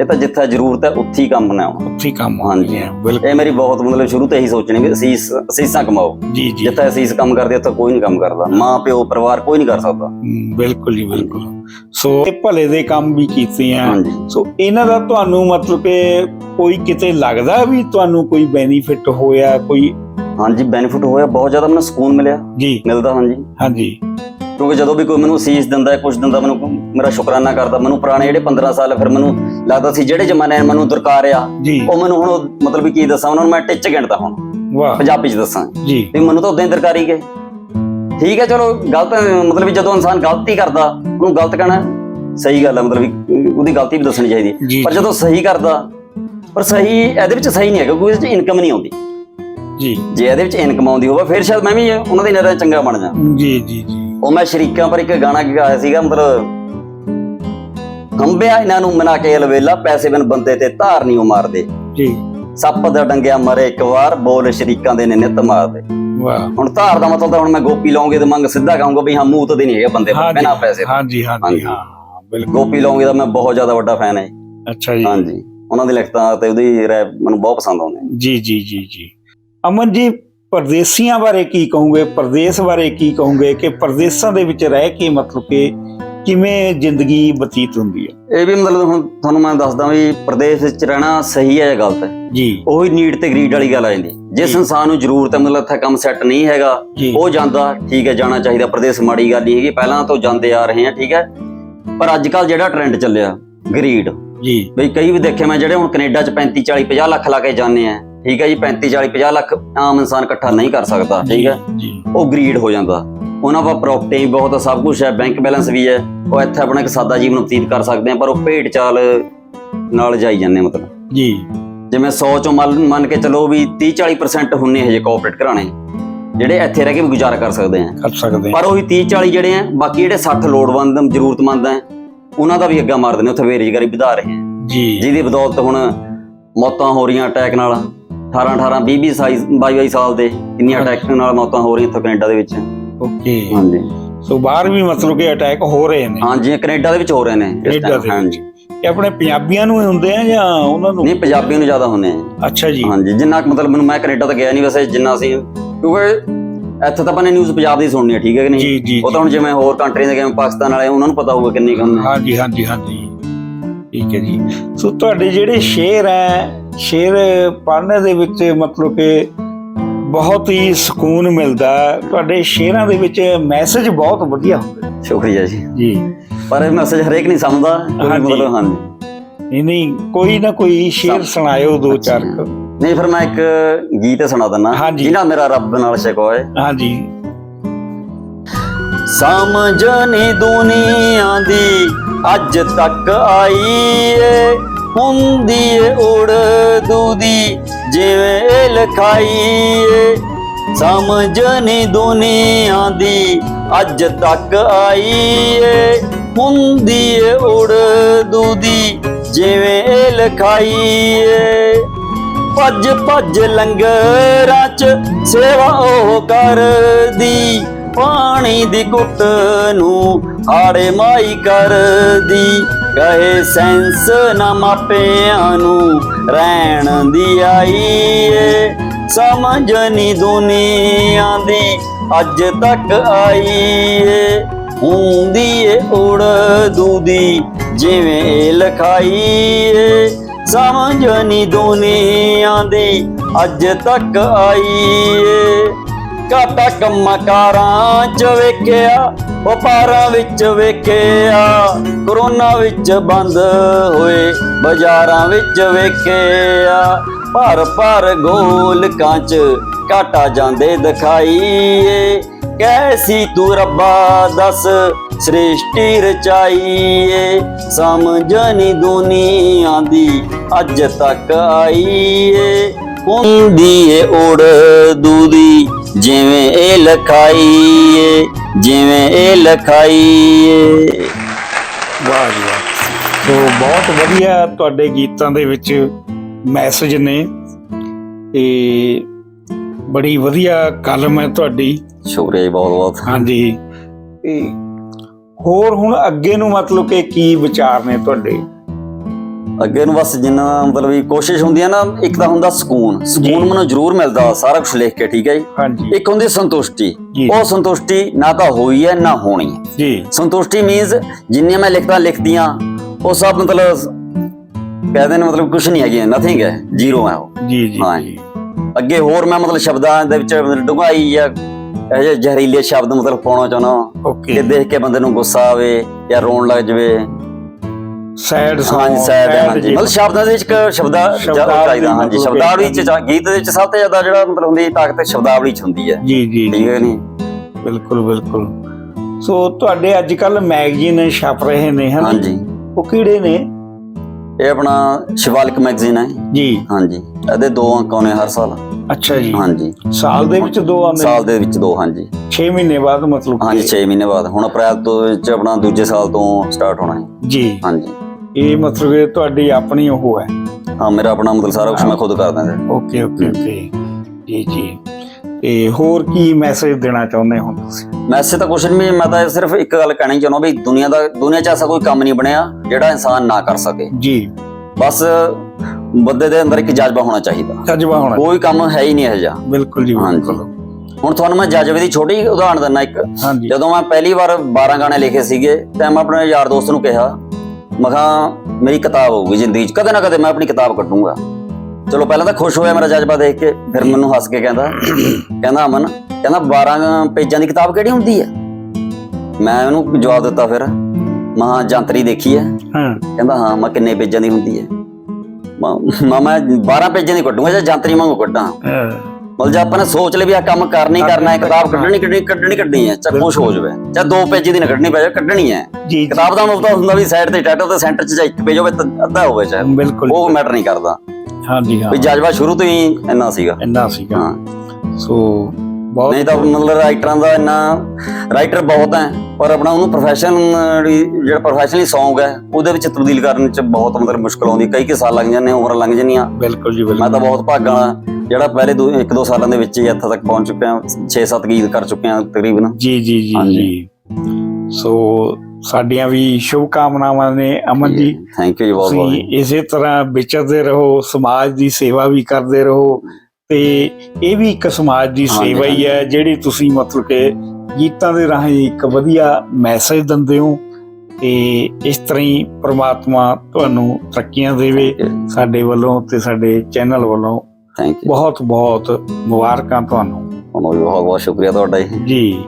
ਇਹ ਤਾਂ ਜਿੱਥੇ ਜ਼ਰੂਰਤ ਹੈ ਉੱਥੇ ਹੀ ਕੰਮ ਨਾ ਆਉਣਾ ਉੱਥੇ ਹੀ ਕੰਮ ਹਾਂਜੀ। ਬਿਲਕੁਲ। ਇਹ ਮੇਰੀ ਬਹੁਤ ਮਤਲਬ ਸ਼ੁਰੂ ਤੋਂ ਇਹੀ ਸੋਚਣੀ ਵੀ ਅਸੀਸ ਅਸੀਸਾਂ ਕਮਾਓ। ਜੀ ਜੀ। ਜਿੱਥੇ ਅਸੀਸ ਕੰਮ ਕਰਦੇ ਉੱਥੇ ਕੋਈ ਨਹੀਂ ਕੰਮ ਕਰਦਾ। ਮਾਂ ਪਿਓ ਪਰਿਵਾਰ ਕੋਈ ਨਹੀਂ ਕਰ ਸਕਦਾ। ਬਿਲਕੁਲ ਜੀ ਬਿਲਕੁਲ। ਸੋ ਇਹ ਭਲੇ ਦੇ ਕੰਮ ਵੀ ਕੀਤੇ ਆ। ਸੋ ਇਹਨਾਂ ਦਾ ਤੁਹਾਨੂੰ ਮਤਲਬ ਕਿ ਕੋਈ ਕਿਤੇ ਲੱਗਦਾ ਵੀ ਤੁਹਾਨੂੰ ਕੋਈ ਬੈਨੀਫਿਟ ਹੋਇਆ ਕੋਈ ਹਾਂਜੀ ਬੈਨੀਫਿਟ ਹੋਇਆ ਬਹੁਤ ਜ਼ਿਆਦਾ ਮੈਨੂੰ ਸਕੂਨ ਮਿਲਿਆ। ਜੀ। ਮਿਲਦਾ ਹਾਂਜੀ। ਹਾਂਜੀ। ਕਿਉਂਕਿ ਜਦੋਂ ਵੀ ਕੋਈ ਮੈਨੂੰ ਅਸੀਸ ਦਿੰਦਾ ਹੈ ਕੁਝ ਦਿੰਦਾ ਮੈਨੂੰ ਮੇਰਾ ਸ਼ੁਕਰਾਨਾ ਕਰਦਾ। ਮੈਨੂੰ ਪੁਰਾਣੇ ਜਿਹੜੇ 15 ਸਾਲ ਫਿਰ ਮੈਨੂੰ ਲੱਗਦਾ ਸੀ ਜਿਹੜੇ ਜ਼ਮਾਨੇ ਨੇ ਮੈਨੂੰ ਦੁਰਕਾਰਿਆ ਜੀ। ਉਹ ਮੈਨੂੰ ਹੁਣ ਮਤਲਬ ਕੀ ਦੱਸਾਂ ਉਹਨਾਂ ਨੂੰ ਮੈਂ ਟਿੱਚ ਗਿਣਦਾ ਹੁਣ। ਵਾਹ। ਪੰਜਾਬੀ ਚ ਦੱਸਾਂ। ਜੀ। ਵੀ ਮੈਨੂੰ ਤਾਂ ਉਦਾਂ ਹੀ ਦਰਕਾਰੀ ਗਏ। ਠੀਕ ਹੈ ਚਲੋ ਗਲਤ ਮਤਲਬ ਜਦੋਂ ਇਨਸਾਨ ਗਲਤੀ ਕਰਦਾ ਉਹਨੂੰ ਗਲਤ ਕਹਿਣਾ ਸਹੀ ਗੱਲ ਹੈ ਮਤਲਬ ਉਹਦੀ ਗਲਤੀ ਵੀ ਦੱਸਣੀ ਚਾਹੀਦੀ ਹੈ ਪਰ ਜਦੋਂ ਸਹੀ ਕਰਦਾ ਪਰ ਸਹੀ ਇਹਦੇ ਵਿੱਚ ਸਹੀ ਨਹੀਂ ਹੈਗਾ ਕਿਉਂਕਿ ਇਹਦੇ ਵਿੱਚ ਇਨਕਮ ਨਹੀਂ ਆਉਂਦੀ। ਜੀ। ਜੇ ਇਹਦੇ ਵਿੱਚ ਇਨਕਮ ਆਉਂਦੀ ਹੋਵੇ ਫਿਰ ਸ਼ਾਇਦ ਮੈਂ ਵੀ ਉਹਨਾਂ ਦੀ ਨਜ਼ਰ 'ਚ ਚੰਗਾ ਬਣ ਜਾ। ਜੀ ਜੀ ਜੀ। ਉਹ ਮੈਂ ਸ਼ਰੀਕਾਂ ਪਰ ਇੱਕ ਗਾਣਾ ਗਾਇਆ ਸੀਗਾ ਮਤਲਬ ਹੰਬਿਆ ਇਹਨਾਂ ਨੂੰ ਮਨਾ ਕੇ ਅਲਵੇਲਾ ਪੈਸੇ ਬਿਨ ਬੰਦੇ ਤੇ ਧਾਰ ਨਹੀਂ ਉਹ ਮਾਰਦੇ। ਜੀ। ਸੱਪ ਦਾ ਡੰਗਿਆ ਮਰੇ ਇੱਕ ਵਾਰ ਬੋਲ ਸ਼ਰੀਕਾਂ ਦੇ ਨੇ ਨਿੱਤ ਮਾਰਦੇ। ਵਾਹ। ਹੁਣ ਧਾਰ ਦਾ ਮਤਲਬ ਤਾਂ ਹੁਣ ਮੈਂ ਗੋਪੀ ਲਾਉਂਗੇ ਤੇ ਮੰਗ ਸਿੱਧਾ ਕਹੂੰਗਾ ਵੀ ਹਾਂ ਮੂੰਹ ਤੇ ਨਹੀਂ ਹੈਗੇ ਬੰਦੇ ਬਿਨਾ ਪੈਸੇ। ਹਾਂਜੀ ਹਾਂਜੀ। ਹਾਂ ਬਿਲਕੁਲ। ਗੋਪੀ ਲਾਉਂਗੇ ਦਾ ਮੈਂ ਬਹੁਤ ਜ਼ਿਆਦਾ ਵੱਡਾ ਫੈਨ ਹੈ ਅੱਛਾ ਜੀ। ਹਾਂਜੀ। ਉਹਨਾਂ ਦੀ ਲਿਖਤਾਂ ਤੇ ਉਹਦੀ ਰੈਪ ਮੈਨੂੰ ਬਹੁਤ ਪਸੰਦ ਆਉਂਦੇ ਜੀ ਜੀ ਜੀ ਜੀ। ਅਮਨ ਜੀ ਪਰਦੇਸੀਆਂ ਬਾਰੇ ਕੀ ਕਹੋਗੇ ਪਰਦੇਸ ਬਾਰੇ ਕੀ ਕਹੋਗੇ ਕਿ ਪਰਦੇਸਾਂ ਦੇ ਵਿੱਚ ਰਹਿ ਕੇ ਮਤਲਬ ਕਿ ਕਿਵੇਂ ਜ਼ਿੰਦਗੀ ਬਤੀਤ ਹੁੰਦੀ ਹੈ? ਇਹ ਵੀ ਮਤਲਬ ਹੁਣ ਤੁਹਾਨੂੰ ਮੈਂ ਦੱਸਦਾ ਵੀ ਪ੍ਰਦੇਸ਼ ਵਿੱਚ ਰਹਿਣਾ ਸਹੀ ਹੈ ਜਾਂ ਗਲਤ ਹੈ? ਜੀ। ਉਹੀ ਨੀਡ ਤੇ ਗਰੀਡ ਵਾਲੀ ਗੱਲ ਆ ਜਾਂਦੀ ਜਿਸ। ਇਨਸਾਨ ਨੂੰ ਜ਼ਰੂਰਤ ਹੈ ਮਤਲਬ ਇੱਥੇ ਕੰਮ ਸੈੱਟ ਨਹੀਂ ਹੈਗਾ ਉਹ ਜਾਂਦਾ ਠੀਕ ਹੈ ਜਾਣਾ ਚਾਹੀਦਾ। ਪ੍ਰਦੇਸ਼ ਮਾੜੀ ਗੱਲ ਨਹੀਂ ਹੈਗੀ ਪਹਿਲਾਂ ਤੋਂ ਜਾਂਦੇ ਆ ਰਹੇ ਆ ਠੀਕ ਹੈ। ਪਰ ਅੱਜ ਕੱਲ ਜਿਹੜਾ ਟ੍ਰੈਂਡ ਚੱਲਿਆ ਗਰੀਡ ਜੀ। ਬਈ ਕਈ ਵੀ ਦੇਖੇ ਮੈਂ ਜਿਹੜੇ ਹੁਣ ਕੈਨੇਡਾ ਚ 35 40 50 ਲੱਖ ਲਾ ਕੇ ਜਾਂਦੇ ਆ ਠੀਕ ਹੈ ਜੀ 35 40 50 ਲੱਖ ਆਮ ਇਨਸਾਨ ਇਕੱਠਾ ਨਹੀਂ ਕਰ ਸਕਦਾ। ਠੀਕ ਹੈ। ਜੀ। ਉਹ ਗਰੀਡ ਹੋ ਜਾਂਦਾ। ਉਹਨਾਂ ਕੋਲ ਪ੍ਰਾਪਰਟੀ ਵੀ ਬਹੁਤ ਆ ਸਭ ਕੁਝ ਹੈ ਬੈਂਕ ਬੈਲੈਂਸ ਵੀ ਹੈ। ਉਹ ਇੱਥੇ ਆਪਣਾ ਇੱਕ ਸਾਦਾ ਜੀਵਨ ਬਤੀਤ ਕਰ ਸਕਦੇ ਆ ਪਰ ਉਹ ਭੇਡ ਚਾਲ ਨਾਲ ਜਾਈ ਜਾਂਦੇ ਆ ਮਤਲਬ। ਜੀ। ਜਿਵੇਂ 100 ਚੋਂ ਮੰਨ ਮੰਨ ਕੇ ਚਲੋ ਵੀ 30 40% ਹੁੰਨੇ ਹਜੇ ਕੋਆਪਰੇਟ ਘਰਾਣੇ। ਜਿਹੜੇ ਇੱਥੇ ਰਹਿ ਕੇ ਵੀ ਗੁਜ਼ਾਰਾ ਕਰ ਸਕਦੇ ਆ। ਕਰ ਸਕਦੇ ਹਾਂ ਪਰ ਉਹੀ 30 40 ਜਿਹੜੇ ਆ ਬਾਕੀ ਜਿਹੜੇ 60 ਲੋੜਵੰਦ ਜ਼ਰੂਰਤਮੰਦ ਆ ਉਹਨਾਂ ਦਾ ਵੀ ਅੱਗਾ ਮਾਰਦੇ ਨੇ ਉੱਥੇ ਬੇਰੁਜ਼ਗਾਰੀ ਵਧਾ ਰਹੇ ਆ। ਜੀ। ਜਿਹਦੀ ਬਦੌਲਤ ਹੁਣ ਮੌਤਾਂ ਹੋ ਰਹੀਆਂ ਅਟੈਕ ਨਾਲ। 18 18 20 20 ਸਾਈ 22 22 ਸਾਲ ਦੇ ਕਿੰਨੀਆਂ ਅਟੈਕ ਨਾਲ ਮੌਤਾਂ ਹੋ ਰਹੀਆਂ ਇੱਥੇ ਕੈਨੇਡਾ ਦੇ ਵਿੱਚ? ਓਕੇ। ਹਾਂਜੀ। ਸੋ ਬਾਹਰ ਵੀ ਮਤਲਬ ਕਿ ਅਟੈਕ ਹੋ ਰਹੇ ਨੇ। ਹਾਂਜੀ ਕੈਨੇਡਾ ਦੇ ਵਿੱਚ ਹੋ ਰਹੇ ਨੇ ਕੈਨੇਡਾ ਦੇ। ਹਾਂਜੀ। ਇਹ ਆਪਣੇ ਪੰਜਾਬੀਆਂ ਨੂੰ ਹੀ ਹੁੰਦੇ ਆ ਜਾਂ ਉਹਨਾਂ ਨੂੰ? ਨਹੀਂ ਪੰਜਾਬੀ ਨੂੰ ਜ਼ਿਆਦਾ ਹੁੰਦੇ ਆ ਅੱਛਾ ਜੀ। ਹਾਂਜੀ ਜਿੰਨਾ ਮਤਲਬ ਮੈਨੂੰ ਮੈਂ ਕੈਨੇਡਾ ਤਾਂ ਗਿਆ ਨਹੀਂ ਵੈਸੇ ਜਿੰਨਾ ਅਸੀਂ ਕਿਉਂਕਿ ਇੱਥੇ ਤਾਂ ਆਪਾਂ ਨੇ ਨਿਊਜ਼ ਪੰਜਾਬ ਦੀ ਸੁਣਨੀ ਹੈ ਠੀਕ ਹੈ ਕਿ ਨਹੀਂ? ਉਹ ਤਾਂ ਹੁਣ ਜਿਵੇਂ ਹੋਰ ਕੰਟਰੀ ਦੇ ਜਿਵੇਂ ਪਾਕਿਸਤਾਨ ਵਾਲੇ ਉਹਨਾਂ ਨੂੰ ਪਤਾ ਹੋਊਗਾ ਕਿੰਨੀ ਕੰਮ ਹਾਂਜੀ ਹਾਂਜੀ ਹਾਂਜੀ। ਠੀਕ ਹੈ ਜੀ। ਸੋ ਤੁਹਾਡੇ ਜਿਹੜੇ ਸ਼ੇਰ ਹੈ ਸ਼ੇਰ ਪੜ੍ਹਨ ਦੇ ਵਿੱਚ ਮਤਲਬ ਕਿ ਬਹੁਤ ਹੀ ਸਕੂਨ ਮਿਲਦਾ। ਤੁਹਾਡੇ ਸ਼ੇਰਾਂ ਦੇ ਵਿੱਚ ਮੈਸੇਜ ਬਹੁਤ ਵਧੀਆ ਹੁੰਦੇ। ਸ਼ੁਕਰੀਆ ਜੀ ਜੀ ਪਰ ਇਹ ਮੈਸੇਜ ਹਰੇਕ ਨਹੀਂ ਸਮਝਦਾ ਕੋਈ। ਮਤਲਬ ਹਾਂਜੀ ਨਹੀਂ ਨਹੀਂ ਕੋਈ ਨਾ ਕੋਈ ਸ਼ੇਰ ਸੁਣਾਇਓ ਦੋ ਚਾਰ ਕੁ। ਨਹੀਂ ਫਿਰ ਮੈਂ ਇੱਕ ਗੀਤ ਸੁਣਾ ਦਿੰਦਾ। ਜਿਹਨਾਂ ਮੇਰਾ ਰੱਬ ਨਾਲ ਸ਼ਿਕਵਾ ਹੈ ਹਾਂਜੀ ਸਮਝ ਨੀ ਦੁਨੀਆ ਦੀ ਅੱਜ ਤੱਕ ਆਈ ਏ ਹੁੰਦੀ ਏ ਉੜਦੂ ਦੀ ਜਿਵੇਂ ਇਹ ਏ ਸਮਝ ਨੀ ਦੁਨੀਆ ਦੀ, ਅੱਜ ਤੱਕ ਆਈ ਏ ਹੁੰਦੀ ਏ ਉੜਦੂ ਦੀ ਜਿਵੇਂ ਲਖਾਈ ਏ ਭੱਜ ਭੱਜ ਲੰਗਰਾਂ ਚ ਸੇਵਾ ਉਹ ਕਰਦੀ, ਪਾਣੀ ਦੀ ਘੁੱਟ ਨੂੰ ਹਾੜੇ ਮਾਈ ਕਰਦੀ। ਕਹੇ ਸੈਂਸ ਨਾ ਮਾਪਿਆਂ ਨੂੰ ਰਹਿਣ ਦੀ ਆਈ ਏ। ਸਮਝ ਨੀ ਦੁਨੀਆ ਦੀ ਅੱਜ ਤੱਕ ਆਈ ਏ। ਹੁੰਦੀ ਏ ਉੜਦੂ ਦੀ ਜਿਵੇਂ ਇਹ ਏ। ਸਮਝ ਨੀ ਦੁਨੀਆ ਦੀ ਅੱਜ ਤੱਕ ਆਈ ਏ। ਕਾਟਾ ਕੰਮਕਾਰਾਂ ਚ ਵੇਖਿਆ ਵਪਾਰਾਂ ਵਿੱਚ ਵੇਖਿਆ, ਕਰੋਨਾ ਵਿੱਚ ਬੰਦ ਹੋਏ, ਬਾਜ਼ਾਰਾਂ ਵਿੱਚ ਵੇਖਿਆ। ਭਰ ਭਰ ਗੋਲਕਾਂ ਚ ਕਾਟਾ ਜਾਂਦੇ ਦਿਖਾਈਏ। ਕੈਸੀ ਤੂੰ ਰੱਬਾ ਦੱਸ, ਸ੍ਰਿਸ਼ਟੀ ਰਚਾਈਏ। ਸਮਝ ਨੀ ਦੁਨੀਆ ਦੀ ਅੱਜ ਤੱਕ ਆਈਏ। ਹੁੰਦੀ ਏ ਉੜਦੂ ਦੀ ਜਿਵੇਂ ਇਹ ਲਖਾਈਏ ਜਿਵੇਂ ਇਹ ਲਖਾਈਏ। ਵਾਹ ਜੀ ਵਾਹ। ਸੋ ਬਹੁਤ ਵਧੀਆ ਤੁਹਾਡੇ ਗੀਤਾਂ ਦੇ ਵਿੱਚ ਮੈਸੇਜ ਨੇ। ਤੇ ਬੜੀ ਵਧੀਆ ਕਲਮ ਹੈ ਤੁਹਾਡੀ। ਸ਼ੁਕਰੀਆ ਬਹੁਤ ਬਹੁਤ। ਹਾਂਜੀ। ਤੇ ਹੋਰ ਹੁਣ ਅੱਗੇ ਨੂੰ ਮਤਲਬ ਕਿ ਕੀ ਵਿਚਾਰ ਨੇ ਤੁਹਾਡੇ? ਅੱਗੇ ਨੂੰ ਬਸ ਜਿੰਨਾ ਮਤਲਬ ਵੀ ਕੋਸ਼ਿਸ਼ ਹੁੰਦੀ ਹੈ ਨਾ ਇੱਕ ਤਾਂ ਹੁੰਦਾ ਸਕੂਨ। ਸਕੂਨ ਮੈਨੂੰ ਜ਼ਰੂਰ ਮਿਲਦਾ ਸਾਰਾ ਕੁਝ ਲਿਖ ਕੇ ਠੀਕ ਹੈ ਜੀ? ਇੱਕ ਹੁੰਦੀ ਸੰਤੁਸ਼ਟੀ। ਉਹ ਸੰਤੁਸ਼ਟੀ ਨਾ ਤਾਂ ਹੋਈ ਹੈ ਨਾ ਹੋਣੀ। ਹੈ ਜੀ। ਸੰਤੁਸ਼ਟੀ ਮੀਨਸ ਜਿੰਨੀਆਂ ਮੈਂ ਲਿਖਤਾਂ ਲਿਖਦੀਆਂ ਉਹ ਸਭ ਮਤਲਬ ਕਹਿੰਦੇ ਨੇ ਮਤਲਬ ਕੁਝ ਨਹੀਂ ਹੈਗੀਆਂ ਨਥਿੰਗ ਹੈ ਜ਼ੀਰੋ ਹੈ ਉਹ। ਜੀ ਜੀ ਹਾਂ। ਅੱਗੇ ਹੋਰ ਮੈਂ ਮਤਲਬ ਸ਼ਬਦਾਂ ਦੇ ਵਿੱਚ ਡੁੰਗਾਈ ਜਾਂ ਇਹ ਜਿਹੇ ਜ਼ਹਿਰੀਲੇ ਸ਼ਬਦ ਮਤਲਬ ਪਾਉਣਾ ਚਾਹੁੰਦਾ। ਕਿ ਦੇਖ ਕੇ ਬੰਦੇ ਨੂੰ ਗੁੱਸਾ ਆਵੇ ਜਾਂ ਰੋਣ ਲੱਗ ਜਾਵੇ। ਸੈਡ ਹਾਂਜੀ ਸੈਡ ਹੈ ਹਾਂਜੀ। ਮਤਲਬ ਸ਼ਬਦਾਂ ਦੇ ਵਿੱਚ ਇੱਕ ਸ਼ਬਦਾ ਚਾਹੀਦਾ ਹਾਂਜੀ ਸ਼ਬਦਾਵਲੀ ਚ ਗੀਤ ਦੇ ਵਿੱਚ ਸਭ ਤੋਂ ਜ਼ਿਆਦਾ ਜਿਹੜਾ ਮਤਲਬ ਹੁੰਦੀ ਤਾਕਤ ਸ਼ਬਦਾਵਲੀ ਚ ਹੁੰਦੀ ਹੈ। ਜੀ ਜੀ ਠੀਕ ਹੈ ਨਹੀਂ? ਬਿਲਕੁਲ ਬਿਲਕੁਲ। ਸੋ ਤੁਹਾਡੇ ਅੱਜ ਕੱਲ ਮੈਗਜ਼ੀਨ ਛਪ ਰਹੇ ਨੇ ਹਾਂਜੀ। ਉਹ ਕਿਹੜੇ ਨੇ? ਇਹ ਆਪਣਾ ਸ਼ਿਵਾਲਿਕ ਮੈਗਜ਼ੀਨ ਹੈ। ਜੀ। ਹਾਂਜੀ। ਇਹਦੇ ਦੋ ਅੰਕ ਆਉਣੇ ਹਰ ਸਾਲ। ਅੱਛਾ ਜੀ। ਹਾਂਜੀ। ਸਾਲ ਦੇ ਵਿੱਚ ਦੋ ਆਉਂਦੇ ਸਾਲ ਦੇ ਵਿੱਚ ਦੋ ਹਾਂਜੀ। 6 ਮਹੀਨੇ ਬਾਅਦ ਮਤਲਬ ਹਾਂਜੀ 6 ਮਹੀਨੇ ਬਾਅਦ। ਹੁਣ ਅਪ੍ਰੈਲ ਤੋਂ ਵਿੱਚ ਆਪਣਾ ਦੂਜੇ ਸਾਲ ਤੋਂ ਸਟਾਰਟ ਹੋਣਾ ਹੈ। ਜੀ। ਹਾਂਜੀ। ਇਹ ਮਤਲਬ ਕਿ ਤੁਹਾਡੀ ਆਪਣੀ ਉਹ ਹੈ। ਹਾਂ ਮੇਰਾ ਆਪਣਾ ਮਤਲਬ ਸਾਰਾ ਕੁਝ ਮੈਂ ਖੁਦ ਕਰਦਾ ਹਾਂ ਓਕੇ ਓਕੇ ਓਕੇ। ਜੀ ਜੀ। ਤੇ ਹੋਰ ਕੀ ਮੈਸੇਜ ਦੇਣਾ ਚਾਹੁੰਦੇ ਹੋ ਤੁਸੀਂ? ਮੈਸੇਜ ਤਾਂ ਕੁਛ ਨਹੀਂ ਮੈਂ ਤਾਂ ਸਿਰਫ ਇੱਕ ਗੱਲ ਕਹਿਣੀ ਚਾਹੁੰਦਾ ਵੀ ਦੁਨੀਆ ਦਾ ਦੁਨੀਆ 'ਚ ਐਸਾ ਕੋਈ ਕੰਮ ਨਹੀਂ ਬਣਿਆ ਜਿਹੜਾ ਇਨਸਾਨ ਨਾ ਕਰ ਸਕੇ। ਜੀ। ਬਸ ਬੰਦੇ ਦੇ ਅੰਦਰ ਇੱਕ ਜਜ਼ਬਾ ਹੋਣਾ ਚਾਹੀਦਾ। ਜਜ਼ਬਾ ਹੋਣਾ ਕੋਈ ਕੰਮ ਹੈ ਹੀ ਨਹੀਂ ਇਹ ਜਿਹਾ। ਬਿਲਕੁਲ ਜੀ। ਬਿਲਕੁਲ। ਹੁਣ ਤੁਹਾਨੂੰ ਮੈਂ ਜਜ਼ਬੇ ਦੀ ਛੋਟੀ ਉਦਾਹਰਣ ਦਿੰਦਾ ਇੱਕ। ਜਦੋਂ ਮੈਂ ਪਹਿਲੀ ਵਾਰ 12 ਗਾਣੇ ਲਿਖੇ ਸੀਗੇ ਤੇ ਮੈਂ ਆਪਣੇ ਯਾਰ ਦੋਸਤ ਨੂੰ ਕਿਹਾ ਮੈਂ ਕਿਹਾ ਮੇਰੀ ਕਿਤਾਬ ਹੋਊਗੀ ਜ਼ਿੰਦਗੀ 'ਚ। ਕਦੇ ਨਾ ਕਦੇ ਮੈਂ ਆਪਣੀ ਕਿਤਾਬ ਕੱਢੂੰਗਾ। ਚਲੋ ਪਹਿਲਾਂ ਤਾਂ ਖੁਸ਼ ਹੋਇਆ ਮੇਰਾ ਜਜ਼ਬਾ ਦੇਖ ਕੇ ਫਿਰ ਮੈਨੂੰ ਹੱਸ ਕੇ ਕਹਿੰਦਾ ਕਹਿੰਦਾ ਅਮਨ ਕਹਿੰਦਾ 12 ਪੇਜਾਂ ਦੀ ਕਿਤਾਬ ਕਿਹੜੀ ਹੁੰਦੀ ਹੈ? ਮੈਂ ਉਹਨੂੰ ਜਵਾਬ ਦਿੱਤਾ ਫਿਰ ਮਹਾ ਜੰਤਰੀ ਦੇਖੀ ਹੈ। ਹਾਂ। ਕਹਿੰਦਾ ਹਾਂ ਮੈਂ ਕਿੰਨੇ ਪੇਜਾਂ ਦੀ ਹੁੰਦੀ ਹੈ। ਮੈਂ ਮੈਂ 12 ਪੇਜਾਂ ਦੀ ਕੱਢੂੰਗਾ ਜਾਂ ਜੰਤਰੀ ਵਾਂਗੂ ਕੱਢਾਂ। ਅਹ, ਮਤਲਬ ਜੇ ਆਪਾਂ ਨੇ ਸੋਚ ਲਿਆ ਵੀ ਆ ਕੰਮ ਕਰਨਾ ਹੀ ਕਰਨਾ ਹੈ ਕਿਤਾਬ ਕੱਢਣੀ ਕੱਢਣੀ ਕੱਢਣੀ ਕੱਢਣੀ ਹੈ ਚਾਹੇ ਕੁਛ ਹੋ ਜਾਵੇ। ਚਾਹੇ ਦੋ ਪੇਜ ਦੀ ਨਾ ਕੱਢਣੀ ਪੈ ਜਾਵੇ ਕੱਢਣੀ ਹੈ। ਜੀ ਜੀ, ਕਿਤਾਬ ਦਾ ਮਤਲਬ ਹੁੰਦਾ ਵੀ ਸਾਈਡ ਤੇ ਟਾਈਟਲ ਤੇ ਸੈਂਟਰ 'ਚ ਜਾਂ ਇੱਕ ਪੇਜ ਹੋਵੇ ਤਾਂ ਅੱਧਾ ਹੋਵੇ ਚਾਹੇ ਬਿਲਕੁਲ ਉਹ ਮੈਟਰ ਨਹੀਂ ਕਰਦਾ। ਹਾਂਜੀ ਹਾਂ। ਵੀ ਜਜ਼ਬਾ ਸ਼ੁਰੂ ਤੋਂ ਹੀ ਇੰਨਾ ਸੀਗਾ। ਇੰਨਾ ਸੀਗਾ। ਹਾਂ। ਸੋ ਨਹੀਂ ਤਾਂ ਮਤਲਬ ਰਾਈਟਰਾਂ ਦਾ ਇੰਨਾ ਰਾਈਟਰ ਬਹੁਤ ਹੈ ਪਰ ਆਪਣਾ ਉਹਨੂੰ ਪ੍ਰੋਫੈਸ਼ਨ ਜਿਹੜਾ ਪ੍ਰੋਫੈਸ਼ਨਲੀ Song ਹੈ ਉਹਦੇ ਵਿੱਚ ਤਬਦੀਲ ਕਰਨ 'ਚ ਬਹੁਤ ਮਤਲਬ ਮੁਸ਼ਕਲ ਆਉਂਦੀ ਕਈ ਕਈ ਸਾਲ ਲੱਗ ਜਾਂਦੇ ਉਮਰਾਂ ਲੰਘ ਜਾਂਦੀਆਂ। ਬਿਲਕੁਲ ਜੀ ਮੈਂ ਬਿਲਕੁਲ ਤਾਂ ਬਹੁਤ ਭਾਗਾਂ ਵਾਲਾ ਜਿਹੜਾ ਪਹਿਲੇ ਦੋ ਇੱਕ ਦੋ ਸਾਲਾਂ ਦੇ ਵਿੱਚ ਹੀ ਇੱਥੇ ਤੱਕ ਪਹੁੰਚ ਚੁੱਕਿਆ 6-7 ਗੀਤ ਕਰ ਚੁੱਕਿਆ ਤਕਰੀਬਨ। ਜੀ ਜੀ ਜੀ। ਜੀ। ਸੋ ਸਾਡੀਆਂ ਵੀ ਸ਼ੁਭ ਕਾਮਨਾਵਾਂ ਨੇ ਅਮਨ ਜੀ। ਥੈਂਕ ਯੂ ਜੀ ਬਹੁਤ ਬਹੁਤ ਇਸੇ ਤਰ੍ਹਾਂ ਵਿਚਰਦੇ ਰਹੋ ਸਮਾਜ ਦੀ ਸੇਵਾ ਵੀ ਕਰਦੇ ਰਹੋ ਤੇ ਇਹ ਵੀ ਇੱਕ ਸਮਾਜ ਦੀ ਸੇਵਾ ਹੀ ਹੈ ਜਿਹੜੀ ਤੁਸੀਂ ਮਤਲਬ ਕਿ ਗੀਤਾਂ ਦੇ ਰਾਹੀਂ ਇੱਕ ਵਧੀਆ ਮੈਸੇਜ ਦਿੰਦੇ ਹੋ ਤੇ ਇਸ ਤਰ੍ਹਾਂ ਹੀ ਪ੍ਰਮਾਤਮਾ ਤੁਹਾਨੂੰ ਤਰੱਕੀਆਂ ਦੇਵੇ ਸਾਡੇ ਵੱਲੋਂ ਤੇ ਸਾਡੇ ਚੈਨਲ ਵੱਲੋਂ। ਥੈਂਕ ਯੂ ਬਹੁਤ ਬਹੁਤ ਮੁਬਾਰਕਾਂ ਤੁਹਾਨੂੰ। ਬਹੁਤ ਬਹੁਤ ਸ਼ੁਕਰੀਆ ਤੁਹਾਡਾ ਜੀ।